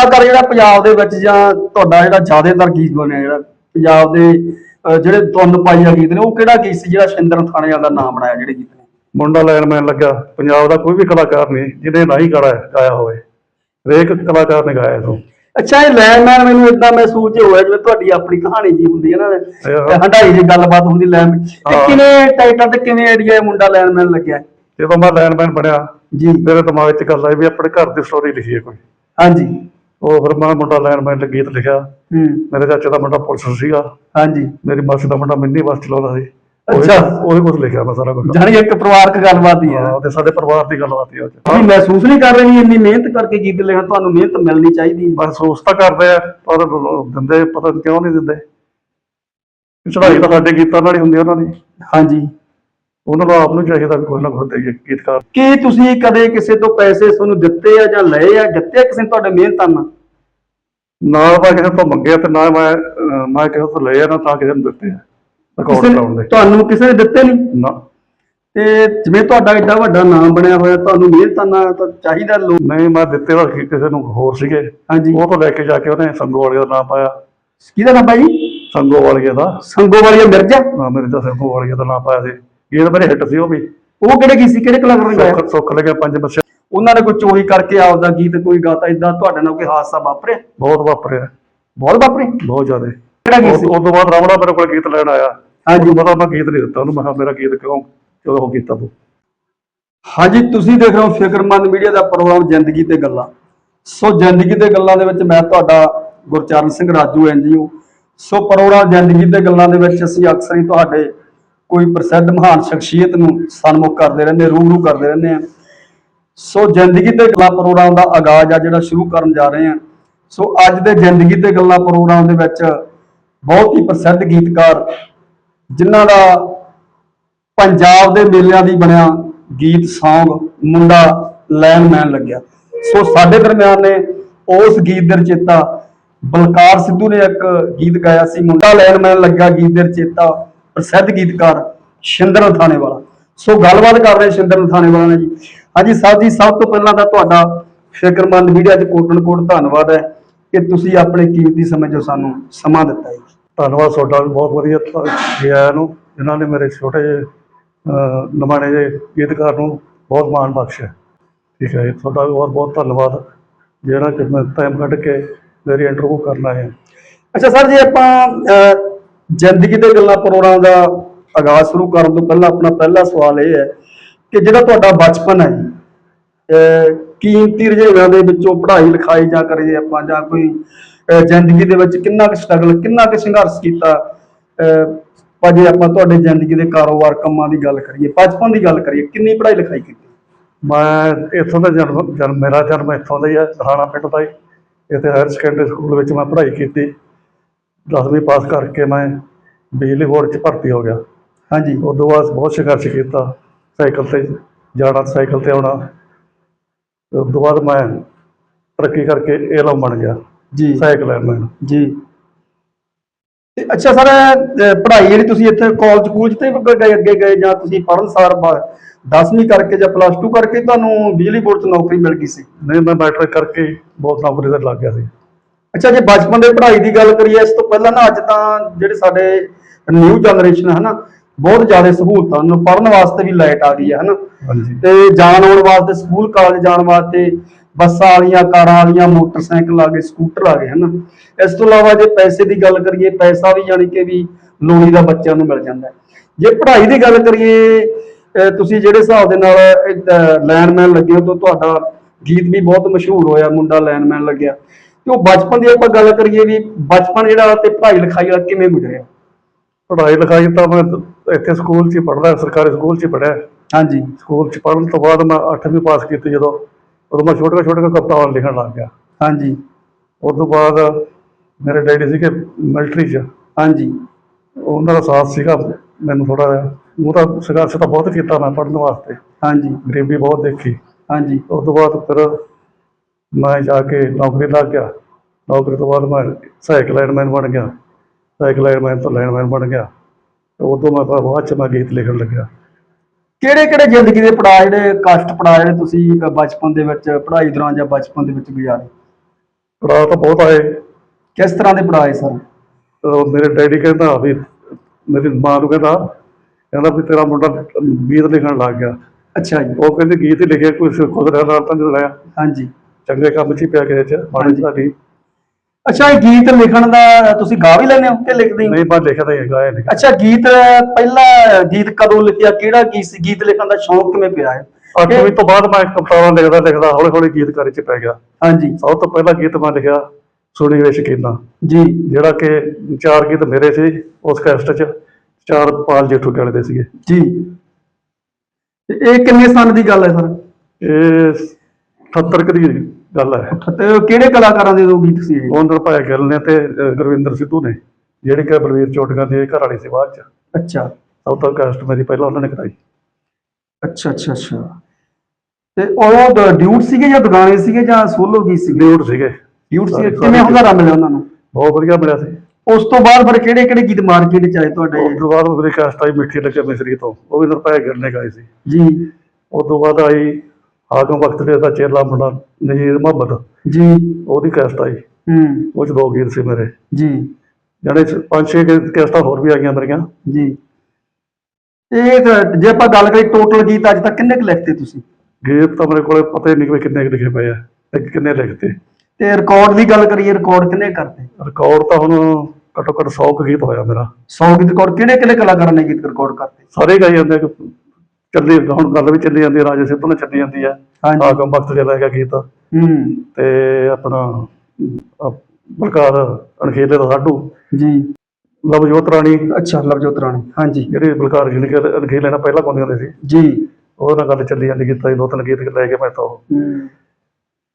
ਕਲਾਕਾਰ ਜਿਹੜਾ ਪੰਜਾਬ ਦੇ ਵਿੱਚ ਜਾਂ ਤੁਹਾਡਾ ਜਿਹੜਾ ਜ਼ਿਆਦਾਤਰ ਗੀਤ ਬਣਿਆ ਜਿਹੜਾ ਪੰਜਾਬ ਦੇ ਜਿਹੜੇ ਤੁੰਨ ਪਾਈਆ ਗੀਤ ਨੇ ਉਹ ਕਿਹੜਾ ਗੀਤ ਸੀ ਜਿਹੜਾ ਸ਼ਿੰਦਰ ਥਾਣੇ ਦਾ ਨਾਮ ਬਣਾਇਆ ਜਿਹੜੇ ਗੀਤ ਨੇ? ਮੁੰਡਾ ਲਾਈਨਮੈਨ ਲੱਗਾ ਪੰਜਾਬ ਦਾ ਕੋਈ ਵੀ ਕਲਾਕਾਰ ਨਹੀਂ ਜਿਹਨੇ ਨਹੀਂ ਗਾਇਆ ਗਾਇਆ ਹੋਵੇ। ਹਰੇਕ ਕਲਾਕਾਰ ਨੇ ਗਾਇਆ ਇਹਨੂੰ। ਅੱਛਾ ਇਹ ਲੈਂਡਮੈਨ ਮੈਨੂੰ ਇਦਾਂ ਮਹਿਸੂਸ ਹੋਇਆ ਜਿਵੇਂ ਤੁਹਾਡੀ ਆਪਣੀ ਕਹਾਣੀ ਜੀ ਹੁੰਦੀ ਹੈ ਨਾ ਹਾਂ। ਹੰਡਾਈ ਜੀ ਗੱਲਬਾਤ ਹੁੰਦੀ ਲੈਣ ਤੇ ਹਾਂ। ਕਿਵੇਂ ਟਾਈਟਲ ਤੇ ਕਿਵੇਂ ਆਈਡੀਆ ਮੁੰਡਾ ਲੈਂਡਮੈਨ ਲੱਗਿਆ? ਜਦੋਂ ਮੈਂ ਲਾਈਨਮੈਨ ਬਣਿਆ ਜੀ। ਮੇਰੇ ਦਿਮਾਗ 'ਚ ਗੱਲ ਆਈ ਵੀ ਆਪਣੇ ਘਰ ਦੀ ਸਟੋਰੀ ਲਿਖੀਏ ਕੋਈ। ਹਾਂਜੀ। ਉਹ ਫਿਰ ਮੈਂ ਮੁੰਡਾ ਲਾਈਨਮੈਨ ਦਾ ਗੀਤ ਲਿਖਿਆ। ਹੂੰ। ਮੇਰੇ ਚਾਚੇ ਦਾ ਮੁੰਡਾ ਪੁਲਿਸ ਸੀਗਾ। ਹਾਂਜੀ। ਮੇਰੀ ਮਾਸੀ ਦਾ ਮੁੰਡਾ ਮਿੰਨੀ ਬੱਸ ਚਲਾਉਂਦਾ ਸੀ। ਅੱਛਾ। ਉਹੀ ਕੁਝ ਲਿਖਿਆ ਮੈਂ ਸਾਰਾ ਕੁਝ ਜਾਣੀ ਇੱਕ ਪਰਿਵਾਰਕ ਗੱਲਬਾਤ ਹੀ ਹੈ। ਹਾਂ ਤੇ ਸਾਡੇ ਪਰਿਵਾਰ ਦੀ ਗੱਲਬਾਤ ਹੀ ਆ ਤੁਸੀਂ ਮਹਿਸੂਸ ਨਹੀਂ ਕਰ ਰਹੇ ਇੰਨੀ ਮਿਹਨਤ ਕਰਕੇ ਗੀਤ ਲਿਖਣ ਤੁਹਾਨੂੰ ਮਿਹਨਤ ਮਿਲਣੀ ਚਾਹੀਦੀ ਮਹਿਸੂਸ ਤਾਂ ਕਰਦੇ ਆ ਪਰ ਦਿੰਦੇ ਪਤਾ ਕਿਉਂ ਨਹੀਂ ਦਿੰਦੇ। ਚੜਾਈ ਤਾਂ ਸਾਡੇ ਗੀਤਾਂ ਨਾਲ ਹੀ ਹੁੰਦੀ ਉਹਨਾਂ ਦੀ। ਹਾਂਜੀ। ਉਹਨਾਂ ਨੂੰ ਆਪ ਨੂੰ ਚਾਹੀਦਾ ਵੀ ਕੋਈ ਨਾ ਕੋਈ ਦੇਈਏ ਗੀਤਕਾਰ। ਕੀ ਤੁਸੀਂ ਕਦੇ ਕਿਸੇ ਤੋਂ ਪੈਸੇ ਤੁਹਾਨੂੰ ਦਿੱਤੇ ਆ ਜਾਂ ਲਏ ਆ ਦਿੱਤੇ ਆ ਕਿਸੇ ਨੇ ਤੁਹਾਡੇ ਮਿਹਨਤਾਂ ਨਾਲ? ਨਾਲ ਮੈਂ ਕਿਸੇ ਤੋਂ ਮੰਗਿਆ ਤੇ ਨਾ ਮੈਂ ਅਹ, ਮੈਂ ਕਿਸੇ ਤੋਂ ਲਏ ਆ ਨਾ ਤਾਂ ਕਿਸੇ ਨੂੰ ਦਿੱਤੇ ਆ ਕਿਸੇ ਰਿਕਾਰਡ ਨੇ ਕਰਾਉਣ ਦੇ। ਤੁਹਾਨੂੰ ਕਿਸੇ ਨੇ ਦਿੱਤੇ ਨਹੀਂ? ਨਾ। ਤੇ ਜਿਵੇਂ ਤੁਹਾਡਾ ਏਡਾ ਵੱਡਾ ਨਾਮ ਬਣਿਆ ਹੋਇਆ ਤੁਹਾਨੂੰ ਮਿਹਨਤਾਂ ਨਾਲ ਤਾਂ ਚਾਹੀਦਾ ਲੋਕ? ਨਹੀਂ ਮੈਂ ਦਿੱਤੇ ਕਿ- ਕਿਸੇ ਨੂੰ ਹੋਰ ਸੀਗੇ। ਹਾਂਜੀ। ਉਹ ਤੋਂ ਲੈ ਕੇ ਜਾ ਕੇ ਉਹਨੇ ਸੰਗੋ ਵਾਲੇ ਦਾ ਨਾਮ ਪਾਇਆ। ਕਿਹਦਾ ਨਾਮ ਭਾਈ ਸੰਗੋ ਵਾਲੇ ਦਾ। ਸੰਗੋ ਵਾਲੀਆ ਮਿਰਜ਼ਾ? ਹਾਂ ਮੇਰੇ ਤਾਂ ਸੰਗੋ ਵਾਲੇ ਦਾ ਨਾਮ ਪਾਇਆ ਸੀ। ਇਹ ਤਾਂ ਮੇਰੇ ਹਿੱਟ ਸੀ ਉਹ ਵੀ। ਉਹ ਕਿਹੜੇ ਗੀਤ ਸੀ? ਕਿਹੜੇ ਕਲਾਕਾਰ ਨੇ ਗਾਇਆ? ਸੁੱਖ ਸੁੱਖ ਲੱਗਿਆ ਪੰਜ ਬੱਚੇ। ਉਹਨਾਂ ਨੇ ਕੋਈ ਚੋਰੀ ਕਰਕੇ ਆਪਦਾ ਗੀਤ ਕੋਈ ਗਾਤਾ ਇਦਾਂ ਤੁਹਾਡੇ ਨਾਲ ਕੋਈ ਹਾਦਸਾ ਵਾਪਰਿਆ? ਬਹੁਤ ਵਾਪਰਿਆ। ਬਹੁਤ ਵਾਪਰੇ? ਬਹੁਤ ਜ਼ਿਆਦਾ। ਕਿਹੜਾ ਗੀਤ ਉਸ ਸੀ? ਉਸ ਤੋਂ ਬਾਅਦ ਰਾਵਣਾ ਮੇਰੇ ਕੋਲ ਗੀਤ ਲੈਣ ਆਇਆ। ਹਾਂਜੀ। ਪਤਾ ਮੈਂ ਗੀਤ ਨਹੀਂ ਦਿੱਤਾ ਉਹਨੂੰ ਮੈਂ ਕਿਹਾ ਮੇਰਾ ਗੀਤ ਕਿਉਂ? ਚਲੋ ਉਹ ਕੀਤਾ ਤੂੰ। ਹਾਂਜੀ ਤੁਸੀਂ ਦੇਖ ਰਹੇ ਹੋ ਫਿਕਰਮੰਦ ਮੀਡੀਆ ਦਾ ਪ੍ਰੋਗਰਾਮ ਜ਼ਿੰਦਗੀ ਤੇ ਗੱਲਾਂ। ਸੋ ਜ਼ਿੰਦਗੀ ਤੇ ਗੱਲਾਂ ਦੇ ਵਿੱਚ ਮੈਂ ਤੁਹਾਡਾ Gurcharan Singh Raju NGO so programme ਜ਼ਿੰਦਗੀ ਤੇ ਗੱਲਾਂ ਦੇ ਵਿੱਚ ਅਸੀਂ ਅਕਸਰ ਹੀ ਤੁਹਾਡੇ ਕੋਈ ਪ੍ਰਸਿੱਧ ਮਹਾਨ ਸ਼ਖਸੀਅਤ ਨੂੰ ਸਨਮੁਖ ਕਰਦੇ ਰਹਿੰਦੇ, ਰੂਬਰੂ ਕਰਦੇ ਰਹਿੰਦੇ ਆ। ਸੋ ਜ਼ਿੰਦਗੀ ਤੇ ਗੱਲਾਂ ਪ੍ਰੋਗਰਾਮ ਦਾ ਆਗਾਜ਼ ਆ ਜਿਹੜਾ ਸ਼ੁਰੂ ਕਰਨ ਜਾ ਰਹੇ ਆ। ਸੋ ਅੱਜ ਦੇ ਜ਼ਿੰਦਗੀ ਤੇ ਗੱਲਾਂ ਪ੍ਰੋਗਰਾਮ ਦੇ ਵਿੱਚ ਬਹੁਤ ਹੀ ਪ੍ਰਸਿੱਧ ਗੀਤਕਾਰ, ਜਿਨ੍ਹਾਂ ਦਾ ਪੰਜਾਬ ਦੇ ਮੇਲਿਆਂ ਦੀ ਬਣਿਆ ਗੀਤ ਸੌਂਗ ਮੁੰਡਾ ਲੈਨਮੈਨ ਲੱਗਿਆ। ਸੋ ਸਾਡੇ ਦਰਮਿਆਨ ਨੇ ਉਸ ਗੀਤ ਦੇ ਰਚੇਤਾ ਬਲਕਾਰ ਸਿੱਧੂ ਨੇ ਇੱਕ ਗੀਤ ਗਾਇਆ ਸੀ, ਮੁੰਡਾ ਲੈਨਮੈਨ ਲੱਗਾ ਗੀਤ ਦੇ ਰਚੇਤਾ। ਪ੍ਰਸਿੱਧ ਗੀਤਕਾਰ ਸ਼ਿੰਦਰ ਥਾਣੇ ਵਾਲਾ। ਸੋ ਗੱਲਬਾਤ ਕਰ ਰਹੇ ਸ਼ਿੰਦਰ ਥਾਣੇ ਵਾਲਾ ਨੇ ਜੀ। ਹਾਂਜੀ ਸਾਹਿਬ ਜੀ ਸਭ ਤੋਂ ਪਹਿਲਾਂ ਤਾਂ ਤੁਹਾਡਾ ਫਿਕਰਮੰਦ ਮੀਡੀਆ 'ਚ ਕੋਟਨ ਕੋਟ ਧੰਨਵਾਦ ਹੈ ਕਿ ਤੁਸੀਂ ਆਪਣੇ ਕੀਮਤੀ ਸਮੇਂ ਜੋ ਸਾਨੂੰ ਸਮਾਂ ਦਿੱਤਾ ਹੈ ਧੰਨਵਾਦ ਤੁਹਾਡਾ ਵੀ ਬਹੁਤ ਵਧੀਆ ਗਿਆ ਨੂੰ ਜਿਨ੍ਹਾਂ ਨੇ ਮੇਰੇ ਛੋਟੇ ਜਿਹੇ ਨਮਾਣੇ ਜਿਹੇ ਗੀਤਕਾਰ ਨੂੰ ਬਹੁਤ ਮਾਣ ਬਖਸ਼ਿਆ। ਠੀਕ ਹੈ ਜੀ, ਤੁਹਾਡਾ ਵੀ ਬਹੁਤ ਬਹੁਤ ਧੰਨਵਾਦ। ਜਿਹੜਾ ਕਿ ਮੈਂ ਟਾਈਮ ਕੱਢ ਕੇ ਮੇਰੀ ਇੰਟਰਵਿਊ ਕਰਨ ਹੋ। ਅੱਛਾ ਸਰ ਜੇ ਆਪਾਂ ਜ਼ਿੰਦਗੀ ਦੇ ਗੱਲਾਂ ਪ੍ਰੋਗਰਾਮ ਦਾ ਆਗਾਜ਼ ਸ਼ੁਰੂ ਕਰਨ ਤੋਂ ਪਹਿਲਾਂ ਆਪਣਾ ਪਹਿਲਾ ਸਵਾਲ ਇਹ ਹੈ ਕਿ ਜਿਹੜਾ ਤੁਹਾਡਾ ਬਚਪਨ ਹੈ ਕੀਮਤੀ ਰੁਝੇਵਿਆਂ ਦੇ ਵਿੱਚੋਂ ਪੜ੍ਹਾਈ ਲਿਖਾਈ ਜਾਂ ਕਰੀਏ ਆਪਾਂ ਜਾਂ ਕੋਈ ਜ਼ਿੰਦਗੀ ਦੇ ਵਿੱਚ ਕਿੰਨਾ ਕੁ ਸਟਰਗਲ ਕਿੰਨਾ ਕੁ ਸੰਘਰਸ਼ ਕੀਤਾ ਭਾਜੀ ਆਪਾਂ ਤੁਹਾਡੇ ਜ਼ਿੰਦਗੀ ਦੇ ਕਾਰੋਬਾਰ ਕੰਮਾਂ ਦੀ ਗੱਲ ਕਰੀਏ, ਬਚਪਨ ਦੀ ਗੱਲ ਕਰੀਏ, ਕਿੰਨੀ ਪੜ੍ਹਾਈ ਲਿਖਾਈ ਕੀਤੀ? ਮੈਂ ਇੱਥੋਂ ਦਾ ਜਨਮ ਜਨਮ, ਮੇਰਾ ਜਨਮ ਇੱਥੋਂ ਦਾ ਹੀ ਹੈ, ਰਾਣਾ ਪਿੰਡ ਦਾ ਹੀ। ਇੱਥੇ ਹਾਇਰ ਸੈਕੰਡਰੀ ਸਕੂਲ ਵਿੱਚ ਮੈਂ ਪੜ੍ਹਾਈ ਕੀਤੀ। 10ਵੀਂ ਪਾਸ ਕਰਕੇ ਮੈਂ ਬਿਜਲੀ ਬੋਰਡ 'ਚ ਭਰਤੀ ਹੋ ਗਿਆ। ਹਾਂਜੀ। ਉਸ ਤੋਂ ਬਾਅਦ ਬਹੁਤ ਸੰਘਰਸ਼ ਕੀਤਾ ਸਾਈਕਲ ਤੇ ਜਾਣਾ ਸਾਈਕਲ ਤੇ ਆਉਣਾ। ਤੋਂ ਬਾਅਦ ਮੈਂ ਤਰੱਕੀ ਕਰਕੇ ਏਲਮ ਬਣ ਗਿਆ ਜੀ। ਸਾਈਕਲ ਐਡਮਿਨ ਜੀ। ਤੇ ਅੱਛਾ ਸਰ ਪੜ੍ਹਾਈ ਜਿਹੜੀ ਤੁਸੀਂ ਇੱਥੇ ਕਾਲਜ ਸਕੂਲ ਚ ਤੇ ਗਏ ਅੱਗੇ ਗਏ ਜਾਂ ਤੁਸੀਂ ਪੜ੍ਹਨ ਸਾਰ 10ਵੀਂ ਕਰਕੇ ਜਾਂ ਪਲੱਸ 2 ਕਰਕੇ ਤੁਹਾਨੂੰ ਬਿਜਲੀ ਬੋਰਡ 'ਚ ਨੌਕਰੀ ਮਿਲ ਗਈ ਸੀ? ਨਹੀਂ ਮੈਂ ਮੈਟ੍ਰਿਕ ਕਰਕੇ ਬਹੁਤ ਨੌਕਰੀ ਤੇ ਲੱਗ ਗਿਆ ਸੀ। ਅੱਛਾ ਜੇ ਬਚਪਨ ਦੇ ਪੜ੍ਹਾਈ ਦੀ ਗੱਲ ਕਰੀਏ ਇਸ ਤੋਂ ਪਹਿਲਾਂ ਨਾ ਅੱਜ ਤਾਂ ਜਿਹੜੇ ਸਾਡੇ ਨਿਊ ਜਨਰੇਸ਼ਨ ਹੈ ਨਾ ਬਹੁਤ ਜ਼ਿਆਦਾ ਸਹੂਲਤਾਂ ਨੂੰ ਪੜ੍ਹਨ ਵਾਸਤੇ ਵੀ ਲਾਈਟ ਆ ਗਈ ਹੈ ਹਨਾ। ਤੇ ਜਾਣ ਆਉਣ ਵਾਸਤੇ ਸਕੂਲ ਕਾਲਜ ਜਾਣ ਵਾਸਤੇ ਬੱਸਾਂ ਵਾਲੀਆਂ ਕਾਰਾਂ ਵਾਲੀਆਂ ਮੋਟਰਸਾਈਕਲ ਆ ਗਏ ਸਕੂਟਰ ਆ ਗਏ ਹਨਾ। ਇਸ ਤੋਂ ਇਲਾਵਾ ਜੇ ਪੈਸੇ ਦੀ ਗੱਲ ਕਰੀਏ ਪੈਸਾ ਵੀ ਯਾਨੀ ਕਿ ਵੀ ਲੋੜੀ ਦਾ ਬੱਚਿਆਂ ਨੂੰ ਮਿਲ ਜਾਂਦਾ। ਜੇ ਪੜ੍ਹਾਈ ਦੀ ਗੱਲ ਕਰੀਏ ਤੁਸੀਂ ਜਿਹੜੇ ਹਿਸਾਬ ਦੇ ਨਾਲ ਲੈਨਮੈਨ ਲੱਗੇ ਹੋ ਤਾਂ ਤੁਹਾਡਾ ਗੀਤ ਵੀ ਬਹੁਤ ਮਸ਼ਹੂਰ ਹੋਇਆ ਮੁੰਡਾ ਲੈਨਮੈਨ ਲੱਗਿਆ। ਤੇ ਉਹ ਬਚਪਨ ਦੀ ਆਪਾਂ ਗੱਲ ਕਰੀਏ ਵੀ ਬਚਪਨ ਜਿਹੜਾ ਤੇ ਪੜ੍ਹਾਈ ਲਿਖਾਈ ਵਾਲਾ ਕਿਵੇਂ ਗੁਜ਼ਰਿਆ? ਪੜ੍ਹਾਈ ਲਿਖਾਈ ਤਾਂ ਮੈਂ ਇੱਥੇ ਸਕੂਲ 'ਚ ਹੀ ਪੜ੍ਹਦਾ ਸਰਕਾਰੀ ਸਕੂਲ 'ਚ ਹੀ ਪੜ੍ਹਿਆ। ਹਾਂਜੀ। ਸਕੂਲ 'ਚ ਪੜ੍ਹਨ ਤੋਂ ਬਾਅਦ ਮੈਂ 8ਵੀਂ ਪਾਸ ਕੀਤੀ ਜਦੋਂ ਉਦੋਂ ਮੈਂ ਛੋਟੇ ਛੋਟੇ ਕਵਿਤਾਵਾਂ ਲਿਖਣ ਲੱਗ ਗਿਆ। ਹਾਂਜੀ। ਉਸ ਤੋਂ ਬਾਅਦ ਮੇਰੇ ਡੈਡੀ ਸੀਗੇ ਮਿਲਟਰੀ 'ਚ। ਹਾਂਜੀ। ਉਹਨਾਂ ਦਾ ਸਾਥ ਸੀਗਾ ਮੈਨੂੰ ਥੋੜਾ ਜਿਹਾ ਉਹਦਾ ਸੰਘਰਸ਼ ਤਾਂ ਬਹੁਤ ਕੀਤਾ ਮੈਂ ਪੜ੍ਹਨ ਵਾਸਤੇ। ਹਾਂਜੀ। ਗਰੀਬੀ ਬਹੁਤ ਦੇਖੀ। ਹਾਂਜੀ। ਉਸ ਤੋਂ ਬਾਅਦ ਫਿਰ ਮੈਂ ਜਾ ਕੇ ਨੌਕਰੀ ਲੱਗ ਗਿਆ। ਨੌਕਰੀ ਤੋਂ ਬਾਅਦ ਮੈਂ ਸਾਈਕਲ ਲਾਈਨਮੈਨ ਬਣ ਗਿਆ। ਸਾਈਕਲ ਲਾਈਨਮੈਨ ਤੋਂ ਲਾਈਨਮੈਨ ਬਣ ਗਿਆ। ਉਦੋਂ ਮੈਂ ਬਾਅਦ ਚ ਮੈਂ ਗੀਤ ਲਿਖਣ ਲੱਗਿਆ। ਕਿਹੜੇ ਕਿਹੜੇ ਜ਼ਿੰਦਗੀ ਦੇ ਪੜਾਅ ਜਿਹੜੇ ਕਸ਼ਟ ਪੜਾਅ ਜਿਹੜੇ ਤੁਸੀਂ ਬਚਪਨ ਦੇ ਵਿੱਚ ਪੜ੍ਹਾਈ ਦੌਰਾਨ ਜਾਂ ਬਚਪਨ ਦੇ ਵਿੱਚ ਗੁਜ਼ਾਰੇ? ਪੜਾਅ ਤਾਂ ਬਹੁਤ ਆਏ। ਕਿਸ ਤਰ੍ਹਾਂ ਦੇ ਪੜਾਏ ਸਰ? ਮੇਰੇ ਡੈਡੀ ਕਹਿੰਦਾ ਵੀ ਮੇਰੀ ਮਾਂ ਨੂੰ ਕਹਿੰਦਾ ਕਹਿੰਦਾ ਵੀ ਤੇਰਾ ਮੁੰਡਾ ਗੀਤ ਲਿਖਣ ਲੱਗ ਗਿਆ। ਅੱਛਾ ਜੀ। ਉਹ ਕਹਿੰਦੇ ਗੀਤ ਲਿਖਿਆ ਕੋਈ ਖੁਦ ਨਾਲ ਤਾਂ ਨਹੀਂ ਲਾਇਆ ਹਾਂਜੀ। ਚੰਗੇ ਕੰਮ 'ਚ ਹੀ ਪਿਆ ਕਿਸੇ 'ਚ ਮਾੜੇ 'ਚ ਤਾਂ ਨਹੀਂ ਅੱਛਾ ਇਹ ਗੀਤ ਲਿਖਣ ਦਾ ਤੁਸੀਂ ਗਾ ਵੀ ਲੈਂਦੇ ਹੋ ਕਿ ਲਿਖਦੇ ਹੋ? ਨਹੀਂ ਮੈਂ ਲਿਖਦਾ ਹੀ ਗਾਇਆ ਨਹੀਂ ਅੱਛਾ ਗੀਤ ਪਹਿਲਾ ਗੀਤ ਕਦੋਂ ਲਿਖਿਆ ਕਿਹੜਾ ਗੀਤ ਸੀ? ਗੀਤ ਲਿਖਣ ਦਾ ਸ਼ੌਂਕ ਕਿਵੇਂ ਪਿਆ ਹੈ? ਅੱਠਵੀਂ ਤੋਂ ਬਾਅਦ ਮੈਂ ਕਪਤਾਨਾ ਲਿਖਦਾ ਲਿਖਦਾ ਹੌਲੀ ਹੌਲੀ ਗੀਤਕਾਰੀ 'ਚ ਪੈ ਗਿਆ। ਹਾਂਜੀ। ਸਭ ਤੋਂ ਪਹਿਲਾ ਗੀਤ ਮੈਂ ਲਿਖਿਆ ਸੁਣੀ ਵੇ ਸ਼ਕੀਨਾ। ਜੀ। ਜਿਹੜਾ ਕਿ ਚਾਰ ਗੀਤ ਮੇਰੇ ਸੀ ਉਸ ਕੈਸਟ 'ਚ ਚਾਰ ਪਾਲ ਜੇਠੂ ਵਾਲੇ ਦੇ ਸੀਗੇ। ਜੀ। ਤੇ ਇਹ ਕਿੰਨੇ ਸਾਲ ਦੀ ਗੱਲ ਹੈ ਸਰ? ਇਹ 78 ਕੁ ਦੀ ਗੱਲ ਹੈ। ਤੇ ਕਿਹੜੇ ਕਲਾਕਾਰਾਂ ਦੇ ਦੋ ਗੀਤ ਸੀ ਇਹ? ਉਹਨਾਂ ਭਾਇਆ ਗਿੱਲ ਨੇ ਤੇ ਅਹ, ਗੁਰਵਿੰਦਰ ਸਿੱਧੂ ਨੇ ਜਿਹੜੇ ਕਿ ਬਲਵੀਰ ਚੋਟੀਆਂ ਦੇ ਘਰ ਵਾਲੀ ਸੀ ਬਾਅਦ 'ਚ। ਅੱਛਾ। ਤੋਂ ਕੈਸਟ ਮੇਰੀ ਪਹਿਲਾਂ ਉਹਨਾਂ ਨੇ ਕਰਾਈ। ਅੱਛਾ ਅੱਛਾ ਅੱਛਾ। ਤੇ ਉਹ ਡਿਊਟ ਸੀਗੇ ਜਾਂ ਦੁਗਾਣੇ ਸੀਗੇ ਜਾਂ ਸੋਲੋ ਗੀਤ ਸੀਗੇ? ਡਿਊਟ ਸੀਗੇ। ਡਿਊਟ ਸੀਗੇ। ਕਿਵੇਂ ਹੁੰਗਾਰਾ ਮਿਲਿਆ ਉਹਨਾਂ ਨੂੰ? ਬਹੁਤ ਵਧੀਆ ਮਿਲਿਆ ਸੀ। ਉਸ ਤੋਂ ਬਾਅਦ ਫਿਰ ਕਿਹੜੇ ਕਿਹੜੇ ਗੀਤ ਮਾਰਕੀਟ ਚ ਆਏ ਤੁਹਾਡੇ? ਉਸ ਤੋਂ ਬਾਅਦ ਮੇਰੀ ਕੈਸਟ ਆਈ ਮਿੱਠੀ ਲੱਗੇ ਮਿਸਰੀ ਤੋਂ। ਉਹ ਵੀ ਨਿਰਭੈ ਗਿੱਲ ਨੇ ਗਾਈ ਸੀ। ਜੀ। ਉਸ ਤੋਂ ਬਾਅਦ ਆਈ ਹਾਕਮ ਵਕਤ ਦੇ ਦਾ ਚੇਲਾ ਮੁੰਡਾ ਨਜੀਰ ਮੁਹੱਮਦ। ਜੀ। ਉਹਦੀ ਕੈਸਟ ਆਈ। ਹੂੰ। ਉਹ 'ਚ ਦੋ ਗੀਤ ਸੀ ਮੇਰੇ। ਜੀ। ਜਿਹੜੇ ਪੰਜ ਛੇ ਕੈਸਟਾਂ ਹੋਰ ਵੀ ਆਈਆਂ ਮੇਰੀਆਂ। ਜੀ। ਇਹ ਜੇ ਆਪਾਂ ਗੱਲ ਕਰੀਏ ਟੋਟਲ ਗੀਤ ਅੱਜ ਤੱਕ ਕਿੰਨੇ ਕੁ ਲਿਖਤੇ ਤੁਸੀਂ? ਗੀਤ ਤਾਂ ਮੇਰੇ ਕੋਲੇ ਪਤਾ ਹੀ ਨਹੀਂ ਕਿ ਕਿੰਨੇ ਕੁ ਲਿਖੇ ਪਏ ਆ ਤੇ ਕਿੰਨੇ ਲਿਖਤੇ। ਤੇ ਰਿਕਾਰਡ ਦੀ ਗੱਲ ਕਰੀਏ ਰਿਕਾਰਡ ਕਿੰਨੇ ਕਰਤੇ ਰਿਕਾਰਡ ਤਾਂ ਹੁਣ ਘੱਟੋ ਘੱਟ 100 ਕੁ ਗੀਤ ਹੋਇਆ ਮੇਰਾ। 100 ਗੀਤ ਰਿਕਾਰਡ ਕਿਹੜੇ ਕਿਹੜੇ ਕਲਾਕਾਰਾਂ ਨੇ ਗੀਤ ਰਿਕਾਰਡ ਕਰਤੇ? ਸਾਰੇ ਗਾਈ ਜਾਂਦੇ ਚੱਲੀ ਹੁਣ ਗੱਲ ਵੀ ਚੱਲੀ ਜਾਂਦੀ ਹੈ ਰਾਜੇ ਸਿੱਧੂ ਨੇ ਚੱਲੀ ਜਾਂਦੀ ਆ। ਹਾਂਜੀ। ਹਾਕਮ ਵਕਤ ਦੇ ਲੈ ਗਿਆ ਗੀਤ। ਹੂੰ। ਤੇ ਆਪਣਾ ਅਹ, ਬਲਕਾਰ ਅਣਖੇਲੇ ਦਾ ਸਾਡੂ। ਜੀ। ਲਵਜੋਤ ਰਾਣੀ। ਅੱਛਾ ਲਵਜੋਤ ਰਾਣੀ ਹਾਂਜੀ। ਜਿਹੜੀ ਬਲਕਾਰ ਜੀ ਨੇ ਅਣਖੇਲੇ ਨਾਲ ਪਹਿਲਾਂ ਗਾਉਂਦੇ ਹੁੰਦੇ ਸੀ। ਜੀ। ਉਹਦੇ ਨਾਲ ਗੱਲ ਚੱਲੀ ਜਾਂਦੀ ਗੀਤਾਂ ਦੀ ਦੋ ਤਿੰਨ ਗੀਤ ਲੈ ਕੇ ਮੈਂ ਤਾਂ ਉਹ। ਹੂੰ।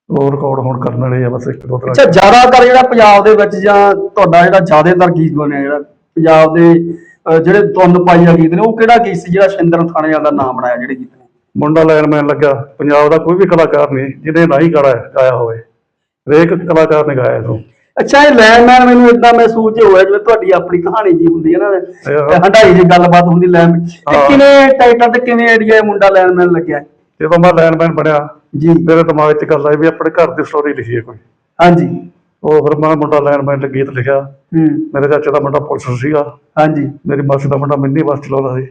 ਉਹ ਰਿਕਾਰਡ ਹੁਣ ਕਰਨ ਵਾਲੇ ਆ ਬਸ ਇੱਕ ਦੋ ਤਰ੍ਹਾਂ ਅੱਛਾ ਜ਼ਿਆਦਾਤਰ ਜਿਹੜਾ ਪੰਜਾਬ ਦੇ ਵਿੱਚ ਜਾਂ ਤੁਹਾਡਾ ਜਿਹੜਾ ਜ਼ਿਆਦਾਤਰ ਗੀਤ ਬਣਿਆ ਜਿਹੜਾ ਪੰਜਾਬ ਦੇ ਜਿਹੜੇ ਤੁੰਨ ਪਾਈ ਆ ਗੀਤ ਨੇ ਉਹ ਕਿਹੜਾ ਗੀਤ ਸੀ ਜਿਹੜਾ ਸ਼ਿੰਦਰ ਥਾਣੇ ਦਾ ਨਾਮ ਬਣਾਇਆ ਜਿਹੜੇ ਗੀਤ ਨੇ? ਮੁੰਡਾ ਲਾਈਨਮੈਨ ਲੱਗਾ ਪੰਜਾਬ ਦਾ ਕੋਈ ਵੀ ਕਲਾਕਾਰ ਨਹੀਂ ਜਿਹਨੇ ਨਾ ਹੀ ਗਾਇਆ ਹੋਵੇ। ਹਰੇਕ ਕਲਾਕਾਰ ਨੇ ਗਾਇਆ ਇਹਨੂੰ। ਅੱਛਾ ਇਹ ਲੈਂਡਮੈਨ ਮੈਨੂੰ ਇਦਾਂ ਮਹਿਸੂਸ ਜਿਹਾ ਹੋਇਆ ਜਿਵੇਂ ਤੁਹਾਡੀ ਆਪਣੀ ਕਹਾਣੀ ਜੀ ਹੁੰਦੀ ਹੈ ਨਾ ਹੰਡਾਈ ਜੀ ਗੱਲਬਾਤ ਹੁੰਦੀ ਹਾਂ। ਕਿਵੇਂ ਟਾਈਟਲ ਤੇ ਕਿਵੇਂ ਆਈਡੀਆ ਮੁੰਡਾ ਲੈਂਡਮੈਨ ਲੱਗਿਆ? ਜਦੋਂ ਮੈਂ ਲਾਈਨਮੈਨ ਬਣਿਆ ਜੀ। ਮੇਰੇ ਦਿਮਾਗ 'ਚ ਗੱਲ ਆਈ ਵੀ ਆਪਣੇ ਘਰ ਦੀ ਸਟੋਰੀ ਲਿਖੀਏ ਕੋਈ। ਹਾਂਜੀ। ਉਹ ਫਿਰ ਮੈਂ ਮੁੰਡਾ ਲਾਈਨਮੈਨ ਦਾ ਗੀਤ ਲਿਖਿਆ। ਹੂੰ। ਮੇਰੇ ਚਾਚੇ ਦਾ ਮੁੰਡਾ ਪੁਲਿਸ ਸੀਗਾ। ਹਾਂਜੀ। ਮੇਰੀ ਮਾਸੀ ਦਾ ਮੁੰਡਾ ਮਿੰਨੀ ਬੱਸ ਚਲਾਉਂਦਾ ਸੀ।